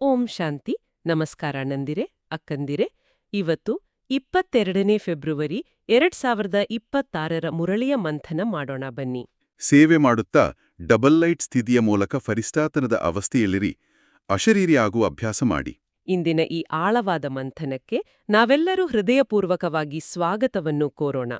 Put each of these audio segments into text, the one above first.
ಓಂ ಶಾಂತಿ. ನಮಸ್ಕಾರ ನಂದಿರೆ ಅಕ್ಕಂದಿರೆ. ಇವತ್ತು ಇಪ್ಪತ್ತೆರಡನೇ ಫೆಬ್ರವರಿ ಎರಡ್ ಸಾವಿರದ ಇಪ್ಪತ್ತಾರರ ಮುರಳಿಯ ಮಂಥನ ಮಾಡೋಣ ಬನ್ನಿ. ಸೇವೆ ಮಾಡುತ್ತಾ ಡಬಲ್ ಲೈಟ್ ಸ್ಥಿತಿಯ ಮೂಲಕ ಫರಿಷ್ಠಾತನದ ಅವಸ್ಥೆಯಲ್ಲಿರಿ ಅಶರೀರಿ ಆಗುವ ಅಭ್ಯಾಸ ಮಾಡಿ. ಇಂದಿನ ಈ ಆಳವಾದ ಮಂಥನಕ್ಕೆ ನಾವೆಲ್ಲರೂ ಹೃದಯಪೂರ್ವಕವಾಗಿ ಸ್ವಾಗತವನ್ನು ಕೋರೋಣ.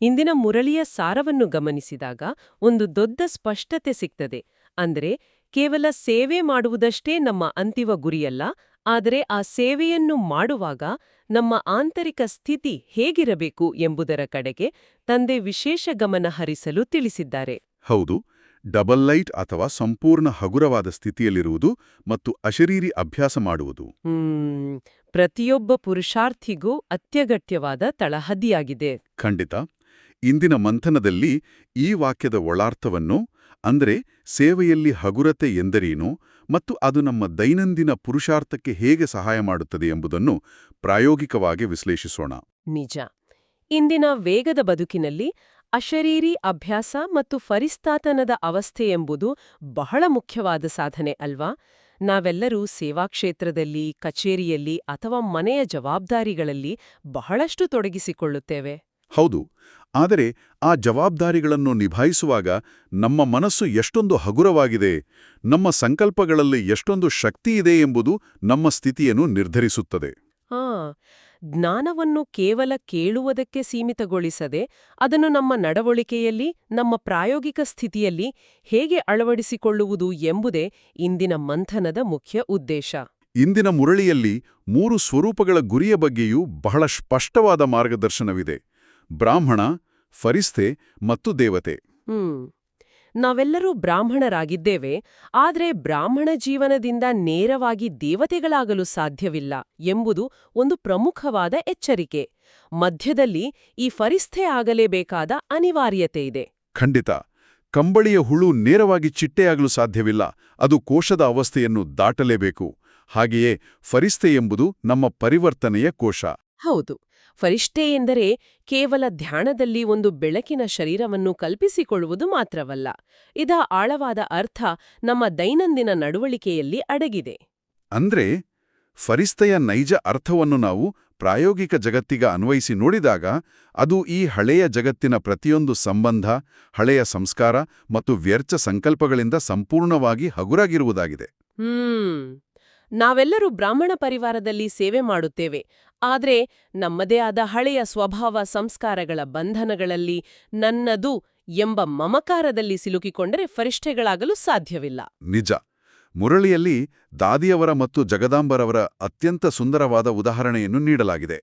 ಇಂದಿನ ಮುರಳಿಯ ಸಾರವನ್ನು ಗಮನಿಸಿದಾಗ ಒಂದು ದೊಡ್ಡ ಸ್ಪಷ್ಟತೆ ಸಿಗ್ತದೆ. ಅಂದರೆ ಕೇವಲ ಸೇವೆ ಮಾಡುವುದಷ್ಟೇ ನಮ್ಮ ಅಂತಿಮ ಗುರಿಯಲ್ಲ ಆದರೆ ಆ ಸೇವೆಯನ್ನು ಮಾಡುವಾಗ ನಮ್ಮ ಆಂತರಿಕ ಸ್ಥಿತಿ ಹೇಗಿರಬೇಕು ಎಂಬುದರ ಕಡೆಗೆ ತಂದೆ ವಿಶೇಷ ಗಮನ ಹರಿಸಲು ತಿಳಿಸಿದ್ದಾರೆ. ಹೌದು ಡಬಲ್ ಲೈಟ್ ಅಥವಾ ಸಂಪೂರ್ಣ ಹಗುರವಾದ ಸ್ಥಿತಿಯಲ್ಲಿರುವುದು ಮತ್ತು ಅಶರೀರಿ ಅಭ್ಯಾಸ ಮಾಡುವುದು. ಪ್ರತಿಯೊಬ್ಬ ಪುರುಷಾರ್ಥಿಗೂ ಅತ್ಯಗತ್ಯವಾದ ತಳಹದಿಯಾಗಿದೆ. ಖಂಡಿತ. ಇಂದಿನ ಮಂಥನದಲ್ಲಿ ಈ ವಾಕ್ಯದ ಒಳಾರ್ಥವನ್ನು, ಅಂದರೆ ಸೇವೆಯಲ್ಲಿ ಹಗುರತೆ ಎಂದರೇನು ಮತ್ತು ಅದು ನಮ್ಮ ದೈನಂದಿನ ಪುರುಷಾರ್ಥಕ್ಕೆ ಹೇಗೆ ಸಹಾಯ ಮಾಡುತ್ತದೆ ಎಂಬುದನ್ನು ಪ್ರಾಯೋಗಿಕವಾಗಿ ವಿಶ್ಲೇಷಿಸೋಣ. ನಿಜ. ಇಂದಿನ ವೇಗದ ಬದುಕಿನಲ್ಲಿ ಅಶರೀರಿ ಅಭ್ಯಾಸ ಮತ್ತು ಫರಿಸ್ತಾತನದ ಅವಸ್ಥೆ ಎಂಬುದು ಬಹಳ ಮುಖ್ಯವಾದ ಸಾಧನೆ ಅಲ್ವಾ? ನಾವೆಲ್ಲರೂ ಸೇವಾ ಕ್ಷೇತ್ರದಲ್ಲಿ, ಕಚೇರಿಯಲ್ಲಿ ಅಥವಾ ಮನೆಯ ಜವಾಬ್ದಾರಿಗಳಲ್ಲಿ ಬಹಳಷ್ಟು ತೊಡಗಿಸಿಕೊಳ್ಳುತ್ತೇವೆ. ಹೌದು ಆದರೆ ಆ ಜವಾಬ್ದಾರಿಗಳನ್ನು ನಿಭಾಯಿಸುವಾಗ ನಮ್ಮ ಮನಸ್ಸು ಎಷ್ಟೊಂದು ಹಗುರವಾಗಿದೆ ನಮ್ಮ ಸಂಕಲ್ಪಗಳಲ್ಲಿ ಎಷ್ಟೊಂದು ಶಕ್ತಿಯಿದೆ ಎಂಬುದು ನಮ್ಮ ಸ್ಥಿತಿಯನ್ನು ನಿರ್ಧರಿಸುತ್ತದೆ. ಹಾ ಜ್ಞಾನವನ್ನು ಕೇವಲ ಕೇಳುವುದಕ್ಕೆ ಸೀಮಿತಗೊಳಿಸದೆ ಅದನ್ನು ನಮ್ಮ ನಡವಳಿಕೆಯಲ್ಲಿ ನಮ್ಮ ಪ್ರಾಯೋಗಿಕ ಸ್ಥಿತಿಯಲ್ಲಿ ಹೇಗೆ ಅಳವಡಿಸಿಕೊಳ್ಳುವುದು ಎಂಬುದೇ ಇಂದಿನ ಮಂಥನದ ಮುಖ್ಯ ಉದ್ದೇಶ. ಇಂದಿನ ಮುರಳಿಯಲ್ಲಿ ಮೂರು ಸ್ವರೂಪಗಳ ಗುರಿಯ ಬಗ್ಗೆಯೂ ಬಹಳ ಸ್ಪಷ್ಟವಾದ ಮಾರ್ಗದರ್ಶನವಿದೆ. ಬ್ರಾಹ್ಮಣ ಫರಿಸ್ತೆ ಮತ್ತು ದೇವತೆ. ಹ್ಮ್. ನಾವೆಲ್ಲರೂ ಬ್ರಾಹ್ಮಣರಾಗಿದ್ದೇವೆ ಆದರೆ ಬ್ರಾಹ್ಮಣ ಜೀವನದಿಂದ ನೇರವಾಗಿ ದೇವತೆಗಳಾಗಲು ಸಾಧ್ಯವಿಲ್ಲ ಎಂಬುದು ಒಂದು ಪ್ರಮುಖವಾದ ಎಚ್ಚರಿಕೆ. ಮಧ್ಯದಲ್ಲಿ ಈ ಫರಿಸ್ಥೆ ಆಗಲೇಬೇಕಾದ ಅನಿವಾರ್ಯತೆ ಇದೆ. ಖಂಡಿತ. ಕಂಬಳಿಯ ಹುಳು ನೇರವಾಗಿ ಚಿಟ್ಟೆಯಾಗಲು ಸಾಧ್ಯವಿಲ್ಲ ಅದು ಕೋಶದ ಅವಸ್ಥೆಯನ್ನು ದಾಟಲೇಬೇಕು. ಹಾಗೆಯೇ ಫರಿಸ್ತೆ ಎಂಬುದು ನಮ್ಮ ಪರಿವರ್ತನೆಯ ಕೋಶ. ಹೌದು. ಫರಿಷ್ಠೆ ಎಂದರೆ ಕೇವಲ ಧ್ಯಾನದಲ್ಲಿ ಒಂದು ಬೆಳಕಿನ ಶರೀರವನ್ನು ಕಲ್ಪಿಸಿಕೊಳ್ಳುವುದು ಮಾತ್ರವಲ್ಲ ಇದ ಆಳವಾದ ಅರ್ಥ ನಮ್ಮ ದೈನಂದಿನ ನಡವಳಿಕೆಯಲ್ಲಿ ಅಡಗಿದೆ. ಅಂದ್ರೆ ಫರಿಸ್ತೆಯ ನೈಜ ಅರ್ಥವನ್ನು ನಾವು ಪ್ರಾಯೋಗಿಕ ಜಗತ್ತಿಗ ಅನ್ವಯಿಸಿ ನೋಡಿದಾಗ ಅದು ಈ ಹಳೆಯ ಜಗತ್ತಿನ ಪ್ರತಿಯೊಂದು ಸಂಬಂಧ ಹಳೆಯ ಸಂಸ್ಕಾರ ಮತ್ತು ವ್ಯರ್ಥ ಸಂಕಲ್ಪಗಳಿಂದ ಸಂಪೂರ್ಣವಾಗಿ ಹಗುರಾಗಿರುವುದಾಗಿದೆ. ಹ್ಮ್. ನಾವೆಲ್ಲರೂ ಬ್ರಾಹ್ಮಣ ಪರಿವಾರದಲ್ಲಿ ಸೇವೆ ಮಾಡುತ್ತೇವೆ ಆದರೆ ನಮ್ಮದೇ ಆದ ಹಳೆಯ ಸ್ವಭಾವ ಸಂಸ್ಕಾರಗಳ ಬಂಧನಗಳಲ್ಲಿ ನನ್ನದು ಎಂಬ ಮಮಕಾರದಲ್ಲಿ ಸಿಲುಕಿಕೊಂಡರೆ ಫರಿಷ್ಠೆಗಳಾಗಲು ಸಾಧ್ಯವಿಲ್ಲ. ನಿಜ. ಮುರಳಿಯಲ್ಲಿ ದಾದಿಯವರ ಮತ್ತು ಜಗದಾಂಬರವರ ಅತ್ಯಂತ ಸುಂದರವಾದ ಉದಾಹರಣೆಯನ್ನು ನೀಡಲಾಗಿದೆ.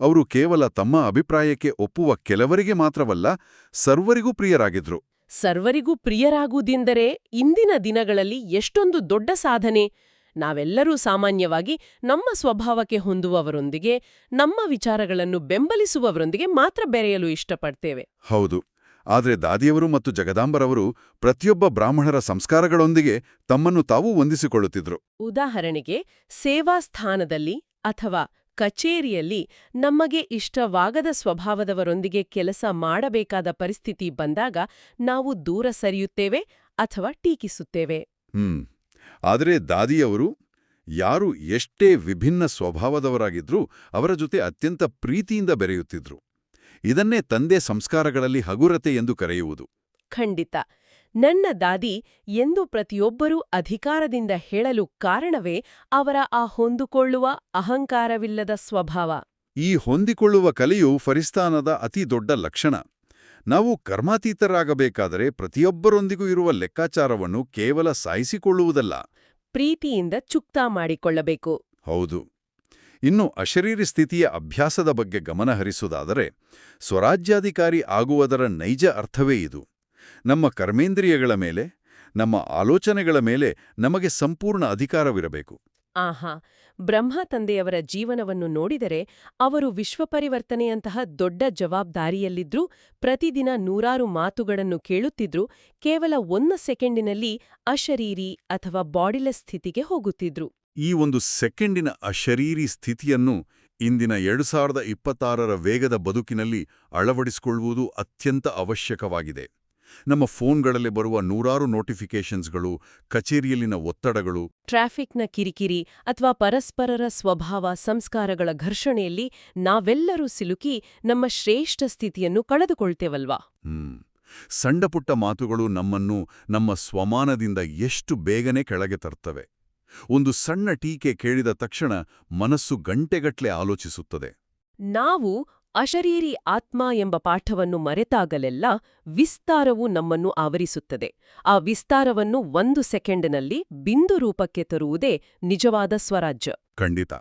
ಅವರು ಕೇವಲ ತಮ್ಮ ಅಭಿಪ್ರಾಯಕ್ಕೆ ಒಪ್ಪುವ ಕೆಲವರಿಗೆ ಮಾತ್ರವಲ್ಲ ಸರ್ವರಿಗೂ ಪ್ರಿಯರಾಗಿದ್ರು. ಸರ್ವರಿಗೂ ಪ್ರಿಯರಾಗುವುದೆಂದರೆ ಇಂದಿನ ದಿನಗಳಲ್ಲಿ ಎಷ್ಟೊಂದು ದೊಡ್ಡ ಸಾಧನೆ. ನಾವೆಲ್ಲರೂ ಸಾಮಾನ್ಯವಾಗಿ ನಮ್ಮ ಸ್ವಭಾವಕ್ಕೆ ಹೊಂದುವವರೊಂದಿಗೆ ನಮ್ಮ ವಿಚಾರಗಳನ್ನು ಬೆಂಬಲಿಸುವವರೊಂದಿಗೆ ಮಾತ್ರ ಬೆರೆಯಲು ಇಷ್ಟಪಡ್ತೇವೆ. ಹೌದು. ಆದರೆ ದಾದಿಯವರು ಮತ್ತು ಜಗದಾಂಬರವರು ಪ್ರತಿಯೊಬ್ಬ ಬ್ರಾಹ್ಮಣರ ಸಂಸ್ಕಾರಗಳೊಂದಿಗೆ ತಮ್ಮನ್ನು ತಾವು ಹೊಂದಿಸಿಕೊಳ್ಳುತ್ತಿದ್ರು ಉದಾಹರಣೆಗೆ ಸೇವಾ ಸ್ಥಾನದಲ್ಲಿ ಅಥವಾ ಕಚೇರಿಯಲ್ಲಿ ನಮಗೆ ಇಷ್ಟವಾಗದ ಸ್ವಭಾವದವರೊಂದಿಗೆ ಕೆಲಸ ಮಾಡಬೇಕಾದ ಪರಿಸ್ಥಿತಿ ಬಂದಾಗ ನಾವು ದೂರ ಸರಿಯುತ್ತೇವೆ ಅಥವಾ ಟೀಕಿಸುತ್ತೇವೆ. ಹ್ಮ್. ಆದರೆ ದಾದಿಯವರು ಯಾರು ಎಷ್ಟೇ ವಿಭಿನ್ನ ಸ್ವಭಾವದವರಾಗಿದ್ರೂ ಅವರ ಜೊತೆ ಅತ್ಯಂತ ಪ್ರೀತಿಯಿಂದ ಬೆರೆಯುತ್ತಿದ್ರು. ಇದನ್ನೇ ತಂದೆ ಸಂಸ್ಕಾರಗಳಲ್ಲಿ ಹಗುರತೆ ಎಂದು ಕರೆಯುವುದು. ಖಂಡಿತ. ನನ್ನ ದಾದಿ ಎಂದು ಪ್ರತಿಯೊಬ್ಬರೂ ಅಧಿಕಾರದಿಂದ ಹೇಳಲು ಕಾರಣವೇ ಅವರ ಆ ಹೊಂದಿಕೊಳ್ಳುವ ಅಹಂಕಾರವಿಲ್ಲದ ಸ್ವಭಾವ. ಈ ಹೊಂದಿಕೊಳ್ಳುವ ಕಲೆಯು ಫರಿಸ್ತಾನದ ಅತಿ ದೊಡ್ಡ ಲಕ್ಷಣ. ನಾವು ಕರ್ಮಾತೀತರಾಗಬೇಕಾದರೆ ಪ್ರತಿಯೊಬ್ಬರೊಂದಿಗೂ ಇರುವ ಲೆಕ್ಕಾಚಾರವನ್ನು ಕೇವಲ ಸಾಯಿಸಿಕೊಳ್ಳುವುದಲ್ಲ. ಪ್ರೀತಿಯಿಂದ ಚುಕ್ತಾ ಮಾಡಿಕೊಳ್ಳಬೇಕು. ಹೌದು. ಇನ್ನು ಅಶರೀರಿ ಸ್ಥಿತಿಯ ಅಭ್ಯಾಸದ ಬಗ್ಗೆ ಗಮನಹರಿಸುವುದಾದರೆ ಸ್ವರಾಜ್ಯಾಧಿಕಾರಿ ಆಗುವುದರ ನೈಜ ಅರ್ಥವೇ ಇದು. ನಮ್ಮ ಕರ್ಮೇಂದ್ರಿಯಗಳ ಮೇಲೆ ನಮ್ಮ ಆಲೋಚನೆಗಳ ಮೇಲೆ ನಮಗೆ ಸಂಪೂರ್ಣ ಅಧಿಕಾರವಿರಬೇಕು. ಆಹಾ, ಬ್ರಹ್ಮ ತಂದೆಯವರ ಜೀವನವನ್ನು ನೋಡಿದರೆ ಅವರು ವಿಶ್ವಪರಿವರ್ತನೆಯಂತಹ ದೊಡ್ಡ ಜವಾಬ್ದಾರಿಯಲ್ಲಿದ್ರೂ ಪ್ರತಿದಿನ ನೂರಾರು ಮಾತುಗಳನ್ನು ಕೇಳುತ್ತಿದ್ರು ಕೇವಲ ಒಂದು ಸೆಕೆಂಡಿನಲ್ಲಿ ಅಶರೀರಿ ಅಥವಾ ಬಾಡಿಲೆಸ್ ಸ್ಥಿತಿಗೆ ಹೋಗುತ್ತಿದ್ರು. ಈ ಒಂದು ಸೆಕೆಂಡಿನ ಅಶರೀರಿ ಸ್ಥಿತಿಯನ್ನು ಇಂದಿನ ಎರಡು ಸಾವಿರದ ಇಪ್ಪತ್ತಾರರ ವೇಗದ ಬದುಕಿನಲ್ಲಿ ಅಳವಡಿಸಿಕೊಳ್ಳುವುದು ಅತ್ಯಂತ ಅವಶ್ಯಕವಾಗಿದೆ. ನಮ್ಮ ಫೋನ್ಗಳಲ್ಲಿ ಬರುವ ನೂರಾರು ನೋಟಿಫಿಕೇಷನ್ಸ್ಗಳು ಕಚೇರಿಯಲ್ಲಿನ ಒತ್ತಡಗಳು ಟ್ರಾಫಿಕ್ನ ಕಿರಿಕಿರಿ ಅಥವಾ ಪರಸ್ಪರರ ಸ್ವಭಾವ ಸಂಸ್ಕಾರಗಳ ಘರ್ಷಣೆಯಲ್ಲಿ ನಾವೆಲ್ಲರೂ ಸಿಲುಕಿ ನಮ್ಮ ಶ್ರೇಷ್ಠ ಸ್ಥಿತಿಯನ್ನು ಕಳೆದುಕೊಳ್ತೇವಲ್ವಾ? ಹ್ಮ್. ಸಣ್ಣಪುಟ್ಟ ಮಾತುಗಳು ನಮ್ಮನ್ನು ನಮ್ಮ ಸ್ವಮಾನದಿಂದ ಎಷ್ಟು ಬೇಗನೆ ಕೆಳಗೆ ತರ್ತವೆ. ಒಂದು ಸಣ್ಣ ಟೀಕೆ ಕೇಳಿದ ತಕ್ಷಣ ಮನಸ್ಸು ಗಂಟೆಗಟ್ಲೆ ಆಲೋಚಿಸುತ್ತದೆ. ನಾವು ಅಶರೀರಿ ಆತ್ಮ ಎಂಬ ಪಾಠವನ್ನು ಮರೆತಾಗಲೆಲ್ಲ ವಿಸ್ತಾರವು ನಮ್ಮನ್ನು ಆವರಿಸುತ್ತದೆ. ಆ ವಿಸ್ತಾರವನ್ನು ಒಂದು ಸೆಕೆಂಡ್ನಲ್ಲಿ ಬಿಂದು ರೂಪಕ್ಕೆ ತರುವುದೇ ನಿಜವಾದ ಸ್ವರಾಜ್ಯ. ಖಂಡಿತ.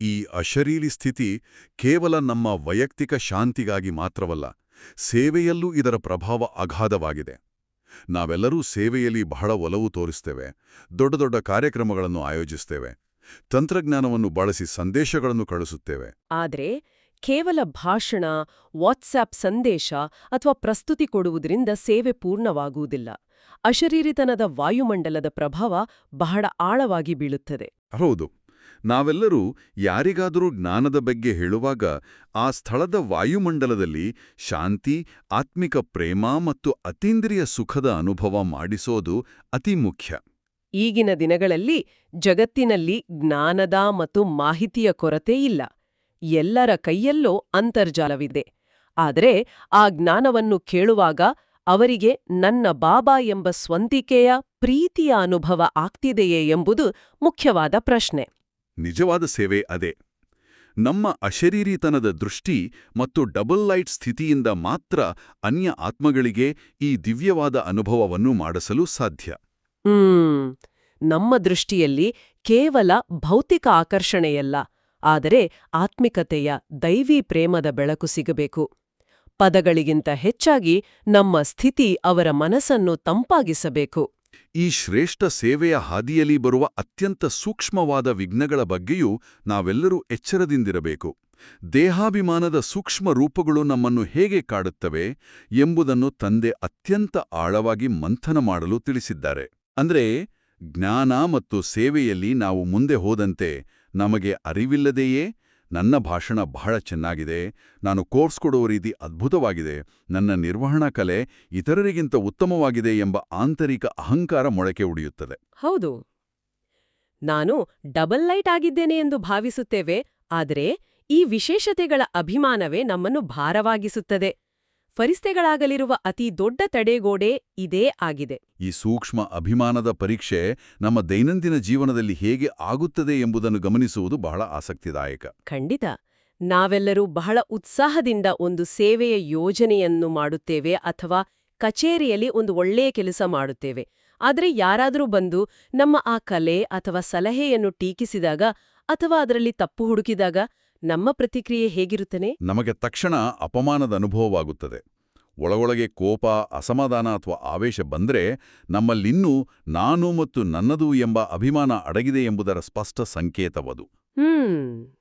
ಈ ಅಶರೀರಿ ಸ್ಥಿತಿ ಕೇವಲ ನಮ್ಮ ವೈಯಕ್ತಿಕ ಶಾಂತಿಗಾಗಿ ಮಾತ್ರವಲ್ಲ ಸೇವೆಯಲ್ಲೂ ಇದರ ಪ್ರಭಾವ ಅಗಾಧವಾಗಿದೆ. ನಾವೆಲ್ಲರೂ ಸೇವೆಯಲ್ಲಿ ಬಹಳ ಒಲವು ತೋರಿಸ್ತೇವೆ ದೊಡ್ಡ ದೊಡ್ಡ ಕಾರ್ಯಕ್ರಮಗಳನ್ನು ಆಯೋಜಿಸ್ತೇವೆ ತಂತ್ರಜ್ಞಾನವನ್ನು ಬಳಸಿ ಸಂದೇಶಗಳನ್ನು ಕಳಿಸುತ್ತೇವೆ ಆದರೆ ಕೇವಲ ಭಾಷಣ ವಾಟ್ಸ್ಆ್ಯಪ್ ಸಂದೇಶ ಅಥವಾ ಪ್ರಸ್ತುತಿ ಕೊಡುವುದರಿಂದ ಸೇವೆ ಪೂರ್ಣವಾಗುವುದಿಲ್ಲ. ಅಶರೀರಿತನದ ವಾಯುಮಂಡಲದ ಪ್ರಭಾವ ಬಹಳ ಆಳವಾಗಿ ಬೀಳುತ್ತದೆ. ಹೌದು. ನಾವೆಲ್ಲರೂ ಯಾರಿಗಾದರೂ ಜ್ಞಾನದ ಬಗ್ಗೆ ಹೇಳುವಾಗ ಆ ಸ್ಥಳದ ವಾಯುಮಂಡಲದಲ್ಲಿ ಶಾಂತಿ ಆತ್ಮಿಕ ಪ್ರೇಮ ಮತ್ತು ಅತೀಂದ್ರಿಯ ಸುಖದ ಅನುಭವ ಮಾಡಿಸೋದು ಅತಿ ಮುಖ್ಯ. ಈಗಿನ ದಿನಗಳಲ್ಲಿ ಜಗತ್ತಿನಲ್ಲಿ ಜ್ಞಾನದ ಮತ್ತು ಮಾಹಿತಿಯ ಕೊರತೆ ಇಲ್ಲ. ಎಲ್ಲರ ಕೈಯಲ್ಲೋ ಅಂತರ್ಜಾಲವಿದೆ. ಆದರೆ ಆ ಜ್ಞಾನವನ್ನು ಕೇಳುವಾಗ ಅವರಿಗೆ ನನ್ನ ಬಾಬಾ ಎಂಬ ಸ್ವಂತಿಕೆಯ ಪ್ರೀತಿಯ ಅನುಭವ ಆಗ್ತಿದೆಯೇ ಎಂಬುದು ಮುಖ್ಯವಾದ ಪ್ರಶ್ನೆ. ನಿಜವಾದ ಸೇವೆ ಅದೇ. ನಮ್ಮ ಅಶರೀರಿತನದ ದೃಷ್ಟಿ ಮತ್ತು ಡಬಲ್ ಲೈಟ್ ಸ್ಥಿತಿಯಿಂದ ಮಾತ್ರ ಅನ್ಯ ಆತ್ಮಗಳಿಗೆ ಈ ದಿವ್ಯವಾದ ಅನುಭವವನ್ನು ಮಾಡಿಸಲು ಸಾಧ್ಯ. ಹ್ಮ್. ನಮ್ಮ ದೃಷ್ಟಿಯಲ್ಲಿ ಕೇವಲ ಭೌತಿಕ ಆಕರ್ಷಣೆಯಲ್ಲ. ಆದರೆ ಆತ್ಮಿಕತೆಯ, ದೈವಿ ಪ್ರೇಮದ ಬೆಳಕು ಸಿಗಬೇಕು. ಪದಗಳಿಗಿಂತ ಹೆಚ್ಚಾಗಿ ನಮ್ಮ ಸ್ಥಿತಿ ಅವರ ಮನಸ್ಸನ್ನು ತಂಪಾಗಿಸಬೇಕು. ಈ ಶ್ರೇಷ್ಠ ಸೇವೆಯ ಹಾದಿಯಲ್ಲಿ ಬರುವ ಅತ್ಯಂತ ಸೂಕ್ಷ್ಮವಾದ ವಿಘ್ನಗಳ ಬಗ್ಗೆಯೂ ನಾವೆಲ್ಲರೂ ಎಚ್ಚರದಿಂದಿರಬೇಕು. ದೇಹಾಭಿಮಾನದ ಸೂಕ್ಷ್ಮ ರೂಪಗಳು ನಮ್ಮನ್ನು ಹೇಗೆ ಕಾಡುತ್ತವೆ ಎಂಬುದನ್ನು ತಂದೆ ಅತ್ಯಂತ ಆಳವಾಗಿ ಮಂಥನ ಮಾಡಲು ತಿಳಿಸಿದ್ದಾರೆ. ಅಂದ್ರೆ ಜ್ಞಾನ ಮತ್ತು ಸೇವೆಯಲ್ಲಿ ನಾವು ಮುಂದೆ ಹೋದಂತೆ ನಮಗೆ ಅರಿವಿಲ್ಲದೆಯೇ? ನನ್ನ ಭಾಷಣ ಬಹಳ ಚೆನ್ನಾಗಿದೆ. ನಾನು ಕೋರ್ಸ್ ಕೊಡುವ ರೀತಿ ಅದ್ಭುತವಾಗಿದೆ. ನನ್ನ ನಿರ್ವಹಣಾ ಕಲೆ ಇತರರಿಗಿಂತ ಉತ್ತಮವಾಗಿದೆ ಎಂಬ ಆಂತರಿಕ ಅಹಂಕಾರ ಮೊಳಕೆ ಉಡಿಯುತ್ತದೆ ಹೌದು. ನಾನು ಡಬಲ್ ಲೈಟ್ ಆಗಿದ್ದೇನೆ ಎಂದು ಭಾವಿಸುತ್ತೇವೆ, ಆದರೆ ಈ ವಿಶೇಷತೆಗಳ ಅಭಿಮಾನವೇ ನಮ್ಮನ್ನು ಭಾರವಾಗಿಸುತ್ತದೆ. ಫರಿಸ್ತೆಗಳಾಗಲಿರುವ ಅತಿ ದೊಡ್ಡ ತಡೆಗೋಡೆ ಇದೇ ಆಗಿದೆ. ಈ ಸೂಕ್ಷ್ಮ ಅಭಿಮಾನದ ಪರೀಕ್ಷೆ ನಮ್ಮ ದೈನಂದಿನ ಜೀವನದಲ್ಲಿ ಹೇಗೆ ಆಗುತ್ತದೆ ಎಂಬುದನ್ನು ಗಮನಿಸುವುದು ಬಹಳ ಆಸಕ್ತಿದಾಯಕ. ಖಂಡಿತ. ನಾವೆಲ್ಲರೂ ಬಹಳ ಉತ್ಸಾಹದಿಂದ ಒಂದು ಸೇವೆಯ ಯೋಜನೆಯನ್ನು ಮಾಡುತ್ತೇವೆ ಅಥವಾ ಕಚೇರಿಯಲ್ಲಿ ಒಂದು ಒಳ್ಳೆಯ ಕೆಲಸ ಮಾಡುತ್ತೇವೆ. ಆದರೆ ಯಾರಾದರೂ ಬಂದು ನಮ್ಮ ಆ ಕಲೆ ಅಥವಾ ಸಲಹೆಯನ್ನು ಟೀಕಿಸಿದಾಗ ಅಥವಾ ಅದರಲ್ಲಿ ತಪ್ಪು ಹುಡುಕಿದಾಗ ನಮ್ಮ ಪ್ರತಿಕ್ರಿಯೆ ಹೇಗಿರುತ್ತನೆ? ನಮಗೆ ತಕ್ಷಣ ಅಪಮಾನದ ಅನುಭವವಾಗುತ್ತದೆ. ಒಳಗೊಳಗೆ ಕೋಪ ಅಸಮಾಧಾನ ಅಥವಾ ಆವೇಶ ಬಂದ್ರೆ ನಮ್ಮಲ್ಲಿನ್ನೂ ನಾನು ಮತ್ತು ನನ್ನದು ಎಂಬ ಅಭಿಮಾನ ಅಡಗಿದೆ ಎಂಬುದರ ಸ್ಪಷ್ಟ ಸಂಕೇತವದು. ಹ್ಮ್.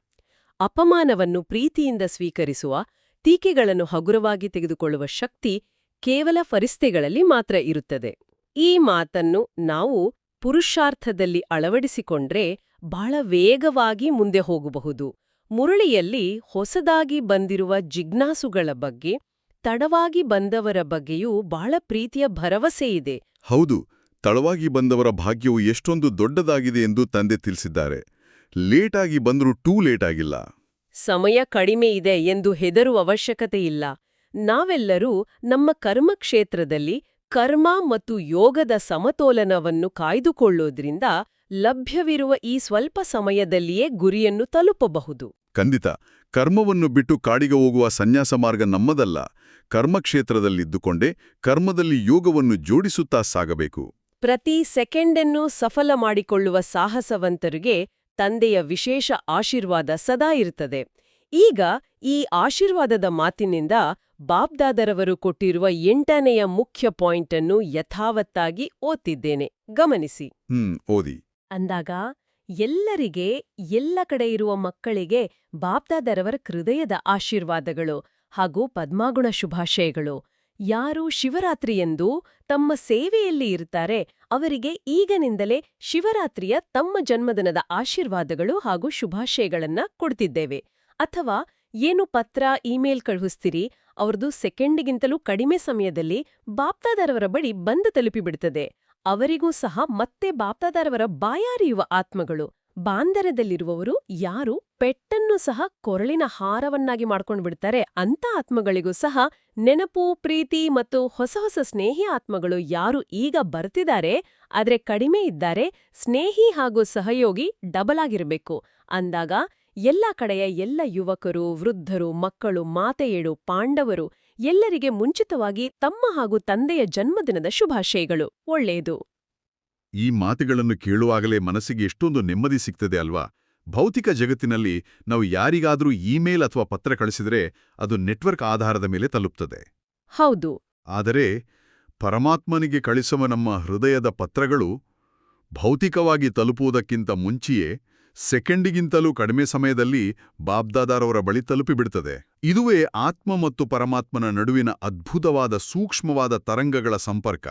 ಅಪಮಾನವನ್ನು ಪ್ರೀತಿಯಿಂದ ಸ್ವೀಕರಿಸುವ ಟೀಕೆಗಳನ್ನು ಹಗುರವಾಗಿ ತೆಗೆದುಕೊಳ್ಳುವ ಶಕ್ತಿ ಕೇವಲ ಫರಿಸ್ತೆಗಳಲ್ಲಿ ಮಾತ್ರ ಇರುತ್ತದೆ. ಈ ಮಾತನ್ನು ನಾವು ಪುರುಷಾರ್ಥದಲ್ಲಿ ಅಳವಡಿಸಿಕೊಂಡ್ರೆ ಬಹಳ ವೇಗವಾಗಿ ಮುಂದೆ ಹೋಗಬಹುದು. ಮುರಳಿಯಲ್ಲಿ ಹೊಸದಾಗಿ ಬಂದಿರುವ ಜಿಜ್ಞಾಸುಗಳ ಬಗ್ಗೆ ತಡವಾಗಿ ಬಂದವರ ಬಗ್ಗೆಯೂ ಬಹಳ ಪ್ರೀತಿಯ ಭರವಸೆ ಇದೆ. ಹೌದು ತಳವಾಗಿ ಬಂದವರ ಭಾಗ್ಯವು ಎಷ್ಟೊಂದು ದೊಡ್ಡದಾಗಿದೆ ಎಂದು ತಂದೆ ತಿಳಿಸಿದ್ದಾರೆ. ಲೇಟಾಗಿ ಬಂದರೂ ಟೂ ಲೇಟ್ ಆಗಿಲ್ಲ ಸಮಯ ಕಡಿಮೆ ಇದೆ ಎಂದು ಹೆದರುವ ಅವಶ್ಯಕತೆ ಇಲ್ಲ. ನಾವೆಲ್ಲರೂ ನಮ್ಮ ಕರ್ಮಕ್ಷೇತ್ರದಲ್ಲಿ ಕರ್ಮ ಮತ್ತು ಯೋಗದ ಸಮತೋಲನವನ್ನು ಕಾಯ್ದುಕೊಳ್ಳೋದ್ರಿಂದ ಲಭ್ಯವಿರುವ ಈ ಸ್ವಲ್ಪ ಸಮಯದಲ್ಲಿಯೇ ಗುರಿಯನ್ನು ತಲುಪಬಹುದು. ಖಂಡಿತ. ಕರ್ಮವನ್ನು ಬಿಟ್ಟು ಕಾಡಿಗೆ ಹೋಗುವ ಸನ್ಯಾಸ ಮಾರ್ಗ ನಮ್ಮದಲ್ಲ. ಕರ್ಮಕ್ಷೇತ್ರದಲ್ಲಿದ್ದುಕೊಂಡೇ ಕರ್ಮದಲ್ಲಿ ಯೋಗವನ್ನು ಜೋಡಿಸುತ್ತಾ ಸಾಗಬೇಕು. ಪ್ರತಿ ಸೆಕೆಂಡನ್ನು ಸಫಲ ಮಾಡಿಕೊಳ್ಳುವ ಸಾಹಸವಂತರಿಗೆ ತಂದೆಯ ವಿಶೇಷ ಆಶೀರ್ವಾದ ಸದಾ ಇರುತ್ತದೆ. ಈಗ ಈ ಆಶೀರ್ವಾದದ ಮಾತಿನಿಂದ ಬಾಬ್ದಾದರವರು ಕೊಟ್ಟಿರುವ ಎಂಟನೆಯ ಮುಖ್ಯ ಪಾಯಿಂಟ್ ಅನ್ನು ಯಥಾವತ್ತಾಗಿ ಓದ್ತಿದ್ದೇನೆ. ಗಮನಿಸಿ. ಹ್ಮ್ ಓದಿ. ಅಂದಾಗ ಎಲ್ಲರಿಗೆ, ಎಲ್ಲ ಕಡೆ ಇರುವ ಮಕ್ಕಳಿಗೆ ಬಾಬ್ದಾದರವರ ಹೃದಯದ ಆಶೀರ್ವಾದಗಳು ಹಾಗೂ ಪದ್ಮಾಗುಣ ಶುಭಾಶಯಗಳು. ಯಾರು ಶಿವರಾತ್ರಿಯೆಂದು ತಮ್ಮ ಸೇವೆಯಲ್ಲಿ ಇರ್ತಾರೆ, ಅವರಿಗೆ ಈಗನಿಂದಲೇ ಶಿವರಾತ್ರಿಯ ತಮ್ಮ ಜನ್ಮದಿನದ ಆಶೀರ್ವಾದಗಳು ಹಾಗೂ ಶುಭಾಶಯಗಳನ್ನ ಕೊಡ್ತಿದ್ದೇವೆ. ಅಥವಾ ಏನು ಪತ್ರ, ಇಮೇಲ್ ಕಳುಹಿಸ್ತೀರಿ ಅವ್ರದ್ದು ಸೆಕೆಂಡಿಗಿಂತಲೂ ಕಡಿಮೆ ಸಮಯದಲ್ಲಿ ಬಾಪ್ತಾದರವರ ಬಳಿ ಬಂದು ತಲುಪಿಬಿಡುತ್ತದೆ ಅವರಿಗೂ ಸಹ ಮತ್ತೆ ಬಾಪ್ತಾದರವರ ಬಾಯಾರಿಯುವ ಆತ್ಮಗಳು. ಬಾಂದರದಲ್ಲಿರುವವರು ಯಾರು? ಪೆಟ್ಟನ್ನು ಸಹ ಕೊರಳಿನ ಹಾರವನ್ನಾಗಿ ಮಾಡ್ಕೊಂಡು ಬಿಡ್ತಾರೆ. ಅಂತ ಆತ್ಮಗಳಿಗೂ ಸಹ ನೆನಪು, ಪ್ರೀತಿ ಮತ್ತು ಹೊಸ ಹೊಸ ಸ್ನೇಹಿ ಆತ್ಮಗಳು ಯಾರು ಈಗ ಬರ್ತಿದ್ದಾರೆ, ಆದ್ರೆ ಕಡಿಮೆ ಇದ್ದಾರೆ, ಸ್ನೇಹಿ ಹಾಗೂ ಸಹಯೋಗಿ ಡಬಲ್ ಆಗಿರಬೇಕು. ಅಂದಾಗ ಎಲ್ಲ ಕಡೆಯ ಎಲ್ಲ ಯುವಕರು, ವೃದ್ಧರು, ಮಕ್ಕಳು ಮಾತೆಯೇಳು ಪಾಂಡವರು ಎಲ್ಲರಿಗೆ ಮುಂಚಿತವಾಗಿ ತಮ್ಮ ಹಾಗೂ ತಂದೆಯ ಜನ್ಮದಿನದ ಶುಭಾಶಯಗಳು. ಒಳ್ಳೆಯದು. ಈ ಮಾತುಗಳನ್ನು ಕೇಳುವಾಗಲೇ ಮನಸ್ಸಿಗೆ ಎಷ್ಟೊಂದು ನೆಮ್ಮದಿ ಸಿಗ್ತದೆ ಅಲ್ವಾ? ಭೌತಿಕ ಜಗತ್ತಿನಲ್ಲಿ ನಾವು ಯಾರಿಗಾದರೂ ಇಮೇಲ್ ಅಥವಾ ಪತ್ರ ಕಳಿಸಿದರೆ ಅದು ನೆಟ್ವರ್ಕ್ ಆಧಾರದ ಮೇಲೆ ತಲುಪ್ತದೆ. ಹೌದು. ಆದರೆ ಪರಮಾತ್ಮನಿಗೆ ಕಳಿಸುವ ನಮ್ಮ ಹೃದಯದ ಪತ್ರಗಳು ಭೌತಿಕವಾಗಿ ತಲುಪುವುದಕ್ಕಿಂತ ಮುಂಚೆಯೇ ಸೆಕೆಂಡಿಗಿಂತಲೂ ಕಡಿಮೆ ಸಮಯದಲ್ಲಿ ಬಾಬ್ದಾದಾರವರ ಬಳಿ ತಲುಪಿಬಿಡ್ತದೆ. ಇದುವೇ ಆತ್ಮ ಮತ್ತು ಪರಮಾತ್ಮನ ನಡುವಿನ ಅದ್ಭುತವಾದ ಸೂಕ್ಷ್ಮವಾದ ತರಂಗಗಳ ಸಂಪರ್ಕ.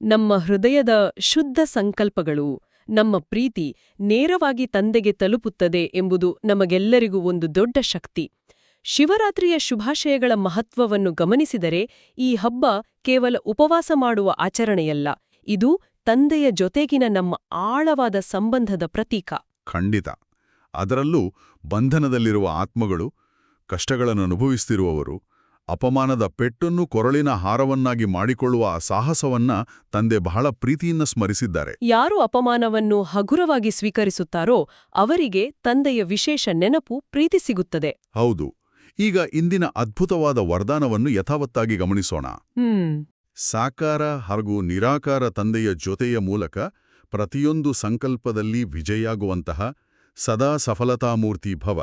ನಮ್ಮ ಹೃದಯದ ಶುದ್ಧ ಸಂಕಲ್ಪಗಳು, ನಮ್ಮ ಪ್ರೀತಿ ನೇರವಾಗಿ ತಂದೆಗೆ ತಲುಪುತ್ತದೆ ಎಂಬುದು ನಮಗೆಲ್ಲರಿಗೂ ಒಂದು ದೊಡ್ಡ ಶಕ್ತಿ. ಶಿವರಾತ್ರಿಯ ಶುಭಾಶಯಗಳ ಮಹತ್ವವನ್ನು ಗಮನಿಸಿದರೆ ಈ ಹಬ್ಬ ಕೇವಲ ಉಪವಾಸ ಮಾಡುವ ಆಚರಣೆಯಲ್ಲ, ಇದು ತಂದೆಯ ಜೊತೆಗಿನ ನಮ್ಮ ಆಳವಾದ ಸಂಬಂಧದ ಪ್ರತೀಕ. ಖಂಡಿತ. ಅದರಲ್ಲೂ ಬಂಧನದಲ್ಲಿರುವ ಆತ್ಮಗಳು ಕಷ್ಟಗಳನ್ನು ಅನುಭವಿಸ್ತಿರುವವರು ಅಪಮಾನದ ಪೆಟ್ಟನ್ನು ಕೊರಳಿನ ಹಾರವನ್ನಾಗಿ ಮಾಡಿಕೊಳ್ಳುವ ಆ ಸಾಹಸವನ್ನ ತಂದೆ ಬಹಳ ಪ್ರೀತಿಯಿಂದ ಸ್ಮರಿಸಿದ್ದಾರೆ. ಯಾರು ಅಪಮಾನವನ್ನು ಹಗುರವಾಗಿ ಸ್ವೀಕರಿಸುತ್ತಾರೋ ಅವರಿಗೆ ತಂದೆಯ ವಿಶೇಷ ನೆನಪು ಪ್ರೀತಿ ಸಿಗುತ್ತದೆ. ಹೌದು. ಈಗ ಇಂದಿನ ಅದ್ಭುತವಾದ ವರದಾನವನ್ನು ಯಥಾವತ್ತಾಗಿ ಗಮನಿಸೋಣ. ಸಾಕಾರ ಹಾಗೂ ನಿರಾಕಾರ ತಂದೆಯ ಜೊತೆಯ ಮೂಲಕ ಪ್ರತಿಯೊಂದು ಸಂಕಲ್ಪದಲ್ಲಿ ವಿಜಯಾಗುವಂತಹ ಸದಾ ಸಫಲತಾಮೂರ್ತಿ ಭವ.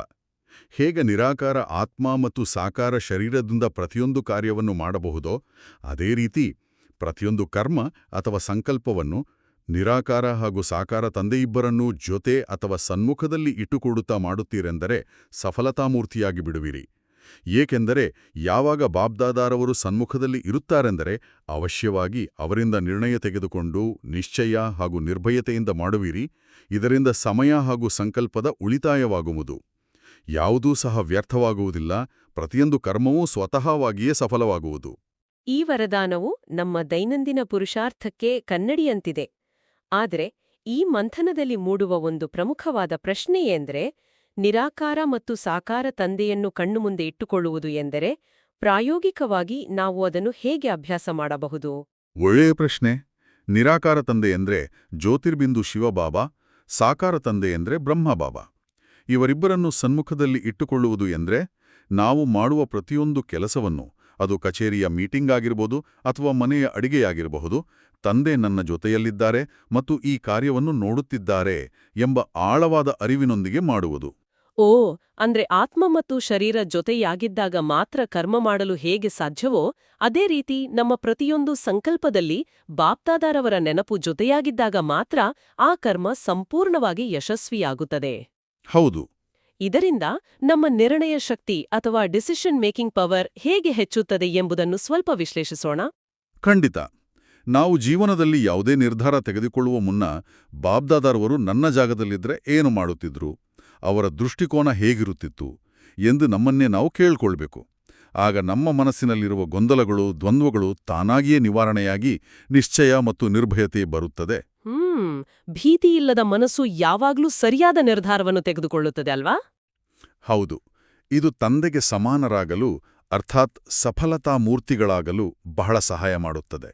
ಹೇಗೆ ನಿರಾಕಾರ ಆತ್ಮ ಮತ್ತು ಸಾಕಾರ ಶರೀರದಿಂದ ಪ್ರತಿಯೊಂದು ಕಾರ್ಯವನ್ನು ಮಾಡಬಹುದೋ, ಅದೇ ರೀತಿ ಪ್ರತಿಯೊಂದು ಕರ್ಮ ಅಥವಾ ಸಂಕಲ್ಪವನ್ನು ನಿರಾಕಾರ ಹಾಗೂ ಸಾಕಾರ ತಂದೆಯಿಬ್ಬರನ್ನೂ ಜೊತೆ ಅಥವಾ ಸನ್ಮುಖದಲ್ಲಿ ಇಟ್ಟುಕೊಡುತ್ತಾ ಮಾಡುತ್ತೀರೆಂದರೆ ಸಫಲತಾಮೂರ್ತಿಯಾಗಿ ಬಿಡುವಿರಿ. ಏಕೆಂದರೆ ಯಾವಾಗ ಬಾಬ್ದಾದಾರವರು ಸನ್ಮುಖದಲ್ಲಿ ಇರುತ್ತಾರೆಂದರೆ ಅವಶ್ಯವಾಗಿ ಅವರಿಂದ ನಿರ್ಣಯ ತೆಗೆದುಕೊಂಡು ನಿಶ್ಚಯ ಹಾಗೂ ನಿರ್ಭಯತೆಯಿಂದ ಮಾಡುವಿರಿ. ಇದರಿಂದ ಸಮಯ ಹಾಗೂ ಸಂಕಲ್ಪದ ಉಳಿತಾಯವಾಗುವುದು. ಯಾವುದೂ ಸಹ ವ್ಯರ್ಥವಾಗುವುದಿಲ್ಲ. ಪ್ರತಿಯೊಂದು ಕರ್ಮವೂ ಸ್ವತಃವಾಗಿಯೇ ಸಫಲವಾಗುವುದು. ಈ ವರದಾನವು ನಮ್ಮ ದೈನಂದಿನ ಪುರುಷಾರ್ಥಕ್ಕೆ ಕನ್ನಡಿಯಂತಿದೆ. ಆದರೆ ಈ ಮಂಥನದಲ್ಲಿ ಮೂಡುವ ಒಂದು ಪ್ರಮುಖವಾದ ಪ್ರಶ್ನೆಯೆಂದರೆ ನಿರಾಕಾರ ಮತ್ತು ಸಾಕಾರ ತಂದೆಯನ್ನು ಕಣ್ಣು ಮುಂದೆ ಇಟ್ಟುಕೊಳ್ಳುವುದು ಎಂದರೆ ಪ್ರಾಯೋಗಿಕವಾಗಿ ನಾವು ಅದನ್ನು ಹೇಗೆ ಅಭ್ಯಾಸ ಮಾಡಬಹುದು? ಒಳ್ಳೆಯ ಪ್ರಶ್ನೆ. ನಿರಾಕಾರ ತಂದೆ ಎಂದ್ರೆ ಜ್ಯೋತಿರ್ಬಿಂದು ಶಿವಬಾಬಾ, ಸಾಕಾರ ತಂದೆ ಎಂದ್ರೆ ಬ್ರಹ್ಮಬಾಬಾ. ಇವರಿಬ್ಬರನ್ನು ಸನ್ಮುಖದಲ್ಲಿ ಇಟ್ಟುಕೊಳ್ಳುವುದು ಎಂದ್ರೆ ನಾವು ಮಾಡುವ ಪ್ರತಿಯೊಂದು ಕೆಲಸವನ್ನು, ಅದು ಕಚೇರಿಯ ಮೀಟಿಂಗ್ ಆಗಿರಬಹುದು ಅಥವಾ ಮನೆಯ ಅಡಿಗೆಯಾಗಿರಬಹುದು, ತಂದೆ ನನ್ನ ಜೊತೆಯಲ್ಲಿದ್ದಾರೆ ಮತ್ತು ಈ ಕಾರ್ಯವನ್ನು ನೋಡುತ್ತಿದ್ದಾರೆ ಎಂಬ ಆಳವಾದ ಅರಿವಿನೊಂದಿಗೆ ಮಾಡುವುದು. ಓ ಅಂದ್ರೆ ಆತ್ಮ ಮತ್ತು ಶರೀರ ಜೊತೆಯಾಗಿದ್ದಾಗ ಮಾತ್ರ ಕರ್ಮ ಮಾಡಲು ಹೇಗೆ ಸಾಧ್ಯವೋ ಅದೇ ರೀತಿ ನಮ್ಮ ಪ್ರತಿಯೊಂದು ಸಂಕಲ್ಪದಲ್ಲಿ ಬಾಪ್ತಾದಾರವರ ನೆನಪು ಜೊತೆಯಾಗಿದ್ದಾಗ ಮಾತ್ರ ಆ ಕರ್ಮ ಸಂಪೂರ್ಣವಾಗಿ ಯಶಸ್ವಿಯಾಗುತ್ತದೆ. ಹೌದು. ಇದರಿಂದ ನಮ್ಮ ನಿರ್ಣಯ ಶಕ್ತಿ ಅಥವಾ ಡಿಸಿಷನ್ ಮೇಕಿಂಗ್ ಪವರ್ ಹೇಗೆ ಹೆಚ್ಚುತ್ತದೆ ಎಂಬುದನ್ನು ಸ್ವಲ್ಪ ವಿಶ್ಲೇಷಿಸೋಣ. ಖಂಡಿತ. ನಾವು ಜೀವನದಲ್ಲಿ ಯಾವುದೇ ನಿರ್ಧಾರ ತೆಗೆದುಕೊಳ್ಳುವ ಮುನ್ನ ಬಾಬ್ದಾದಾರವರು ನನ್ನ ಜಾಗದಲ್ಲಿದ್ದರೆ ಏನು ಮಾಡುತ್ತಿದ್ರು? ಅವರ ದೃಷ್ಟಿಕೋನ ಹೇಗಿರುತ್ತಿತ್ತು ಎಂದು ನಮ್ಮನ್ನೇ ನಾವು ಕೇಳ್ಕೊಳ್ಬೇಕು. ಆಗ ನಮ್ಮ ಮನಸ್ಸಿನಲ್ಲಿರುವ ಗೊಂದಲಗಳು ದ್ವಂದ್ವಗಳು ತಾನಾಗಿಯೇ ನಿವಾರಣೆಯಾಗಿ ನಿಶ್ಚಯ ಮತ್ತು ನಿರ್ಭಯತೆ ಬರುತ್ತದೆ. ಹ್ಮ್ ಭೀತಿಯಿಲ್ಲದ ಮನಸ್ಸು ಯಾವಾಗಲೂ ಸರಿಯಾದ ನಿರ್ಧಾರವನ್ನು ತೆಗೆದುಕೊಳ್ಳುತ್ತದೆ ಅಲ್ವಾ? ಹೌದು ಇದು ತಂದೆಗೆ ಸಮಾನರಾಗಲು ಅರ್ಥಾತ್ ಸಫಲತಾ ಮೂರ್ತಿಗಳಾಗಲು ಬಹಳ ಸಹಾಯ ಮಾಡುತ್ತದೆ.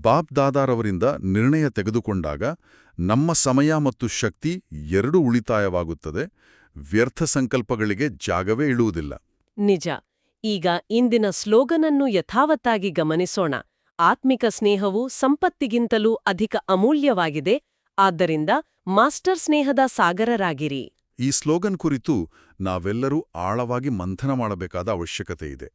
ಬಾಪ್ ದಾದಾರವರಿಂದ ನಿರ್ಣಯ ತೆಗೆದುಕೊಂಡಾಗ ನಮ್ಮ ಸಮಯ ಮತ್ತು ಶಕ್ತಿ ಎರಡೂ ಉಳಿತಾಯವಾಗುತ್ತದೆ. ವ್ಯರ್ಥ ಸಂಕಲ್ಪಗಳಿಗೆ ಜಾಗವೇ ಇಳುವುದಿಲ್ಲ. ನಿಜ. ಈಗ ಇಂದಿನ ಸ್ಲೋಗನನ್ನು ಯಥಾವತ್ತಾಗಿ ಗಮನಿಸೋಣ. ಆತ್ಮಿಕ ಸ್ನೇಹವು ಸಂಪತ್ತಿಗಿಂತಲೂ ಅಧಿಕ ಅಮೂಲ್ಯವಾಗಿದೆ. ಆದ್ದರಿಂದ ಮಾಸ್ಟರ್ ಸ್ನೇಹದ ಸಾಗರರಾಗಿರಿ. ಈ ಸ್ಲೋಗನ್ ಕುರಿತು ನಾವೆಲ್ಲರೂ ಆಳವಾಗಿ ಮಂಥನ ಮಾಡಬೇಕಾದ ಅವಶ್ಯಕತೆ ಇದೆ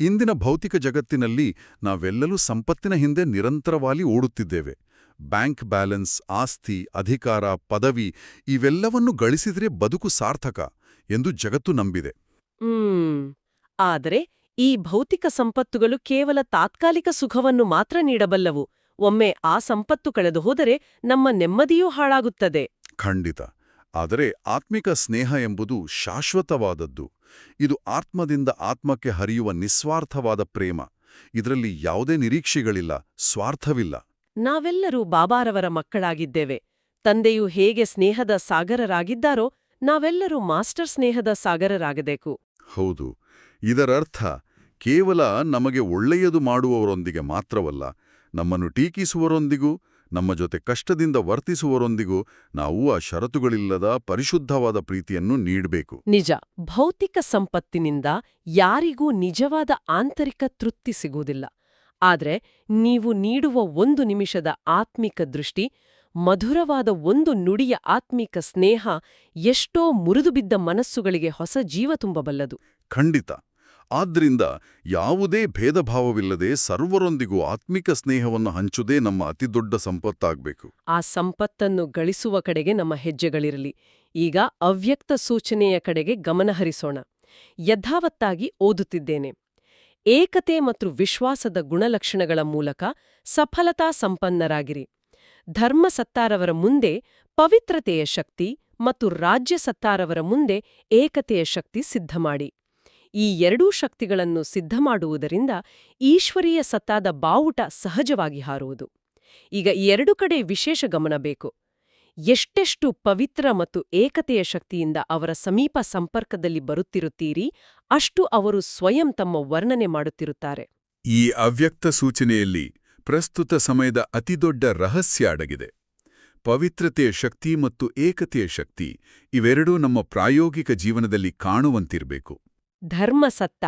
ಇಂದಿನ ಭೌತಿಕ ಜಗತ್ತಿನಲ್ಲಿ ನಾವೆಲ್ಲರೂ ಸಂಪತ್ತಿನ ಹಿಂದೆ ನಿರಂತರವಾಗಿ ಓಡುತ್ತಿದ್ದೇವೆ. ಬ್ಯಾಂಕ್ ಬ್ಯಾಲೆನ್ಸ್ ಆಸ್ತಿ ಅಧಿಕಾರ ಪದವಿ ಇವೆಲ್ಲವನ್ನು ಗಳಿಸಿದ್ರೆ ಬದುಕು ಸಾರ್ಥಕ ಎಂದು ಜಗತ್ತು ನಂಬಿದೆ. ಆದರೆ ಈ ಭೌತಿಕ ಸಂಪತ್ತುಗಳು ಕೇವಲ ತಾತ್ಕಾಲಿಕ ಸುಖವನ್ನು ಮಾತ್ರ ನೀಡಬಲ್ಲವು. ಒಮ್ಮೆ ಆ ಸಂಪತ್ತು ಕಳೆದು ಹೋದರೆ ನಮ್ಮ ನೆಮ್ಮದಿಯೂ ಹಾಳಾಗುತ್ತದೆ. ಖಂಡಿತ. ಆದರೆ ಆತ್ಮಿಕ ಸ್ನೇಹ ಎಂಬುದು ಶಾಶ್ವತವಾದದ್ದು. ಇದು ಆತ್ಮದಿಂದ ಆತ್ಮಕ್ಕೆ ಹರಿಯುವ ನಿಸ್ವಾರ್ಥವಾದ ಪ್ರೇಮ. ಇದರಲ್ಲಿ ಯಾವುದೇ ನಿರೀಕ್ಷೆಗಳಿಲ್ಲ ಸ್ವಾರ್ಥವಿಲ್ಲ. ನಾವೆಲ್ಲರೂ ಬಾಬಾರವರ ಮಕ್ಕಳಾಗಿದ್ದೇವೆ. ತಂದೆಯು ಹೇಗೆ ಸ್ನೇಹದ ಸಾಗರರಾಗಿದ್ದಾರೋ ನಾವೆಲ್ಲರೂ ಮಾಸ್ಟರ್ ಸ್ನೇಹದ ಸಾಗರರಾಗಬೇಕು. ಹೌದು. ಇದರರ್ಥ ಕೇವಲ ನಮಗೆ ಒಳ್ಳೆಯದು ಮಾಡುವವರೊಂದಿಗೆ ಮಾತ್ರವಲ್ಲ ನಮ್ಮನ್ನು ಟೀಕಿಸುವರೊಂದಿಗೂ ನಮ್ಮ ಜೊತೆ ಕಷ್ಟದಿಂದ ವರ್ತಿಸುವರೊಂದಿಗೂ ನಾವು ಆ ಷರತ್ತುಗಳಿಲ್ಲದ ಪರಿಶುದ್ಧವಾದ ಪ್ರೀತಿಯನ್ನು ನೀಡಬೇಕು. ನಿಜ. ಭೌತಿಕ ಸಂಪತ್ತಿನಿಂದ ಯಾರಿಗೂ ನಿಜವಾದ ಆಂತರಿಕ ತೃಪ್ತಿ ಸಿಗುವುದಿಲ್ಲ. ಆದರೆ ನೀವು ನೀಡುವ ಒಂದು ನಿಮಿಷದ ಆತ್ಮಿಕ ದೃಷ್ಟಿ ಮಧುರವಾದ ಒಂದು ನುಡಿಯ ಆತ್ಮಿಕ ಸ್ನೇಹ ಎಷ್ಟೋ ಮುರಿದುಬಿದ್ದ ಮನಸ್ಸುಗಳಿಗೆ ಹೊಸ ಜೀವ ತುಂಬಬಲ್ಲದು. ಖಂಡಿತ. ಆದ್ರಿಂದ ಯಾವುದೇ ಭೇದಭಾವವಿಲ್ಲದೆ ಸರ್ವರೊಂದಿಗೂ ಆತ್ಮಿಕ ಸ್ನೇಹವನ್ನು ಹಂಚುದೇ ನಮ್ಮ ಅತಿದೊಡ್ಡ ಸಂಪತ್ತಾಗಬೇಕು. ಆ ಸಂಪತ್ತನ್ನು ಗಳಿಸುವ ಕಡೆಗೆ ನಮ್ಮ ಹೆಜ್ಜೆಗಳಿರಲಿ. ಈಗ ಅವ್ಯಕ್ತ ಸೂಚನೆಯ ಕಡೆಗೆ ಗಮನಹರಿಸೋಣ ಯಥಾವತ್ತಾಗಿ ಓದುತ್ತಿದ್ದೇನೆ. ಏಕತೆ ಮತ್ತು ವಿಶ್ವಾಸದ ಗುಣಲಕ್ಷಣಗಳ ಮೂಲಕ ಸಫಲತಾ ಸಂಪನ್ನರಾಗಿರಿ. ಧರ್ಮಸತ್ತಾರವರ ಮುಂದೆ ಪವಿತ್ರತೆಯ ಶಕ್ತಿ ಮತ್ತು ರಾಜ್ಯ ಸತ್ತಾರವರ ಮುಂದೆ ಏಕತೆಯ ಶಕ್ತಿ ಸಿದ್ಧಮಾಡಿ. ಈ ಎರಡೂ ಶಕ್ತಿಗಳನ್ನು ಸಿದ್ಧ ಮಾಡುವುದರಿಂದ ಈಶ್ವರೀಯ ಸತ್ತಾದ ಬಾವುಟ ಸಹಜವಾಗಿ ಹಾರುವುದು. ಈಗ ಈ ಎರಡು ಕಡೆ ವಿಶೇಷ ಗಮನ ಬೇಕು. ಎಷ್ಟೆಷ್ಟು ಪವಿತ್ರ ಮತ್ತು ಏಕತೆಯ ಶಕ್ತಿಯಿಂದ ಅವರ ಸಮೀಪ ಸಂಪರ್ಕದಲ್ಲಿ ಬರುತ್ತಿರುತ್ತೀರಿ, ಅಷ್ಟು ಅವರು ಸ್ವಯಂ ತಮ್ಮ ವರ್ಣನೆ ಮಾಡುತ್ತಿರುತ್ತಾರೆ. ಈ ಅವ್ಯಕ್ತ ಸೂಚನೆಯಲ್ಲಿ ಪ್ರಸ್ತುತ ಸಮಯದ ಅತಿದೊಡ್ಡ ರಹಸ್ಯ ಅಡಗಿದೆ. ಪವಿತ್ರತೆಯ ಶಕ್ತಿ ಮತ್ತು ಏಕತೆಯ ಶಕ್ತಿ ಇವೆರಡೂ ನಮ್ಮ ಪ್ರಾಯೋಗಿಕ ಜೀವನದಲ್ಲಿ ಕಾಣುವಂತಿರಬೇಕು. ಧರ್ಮಸತ್ತ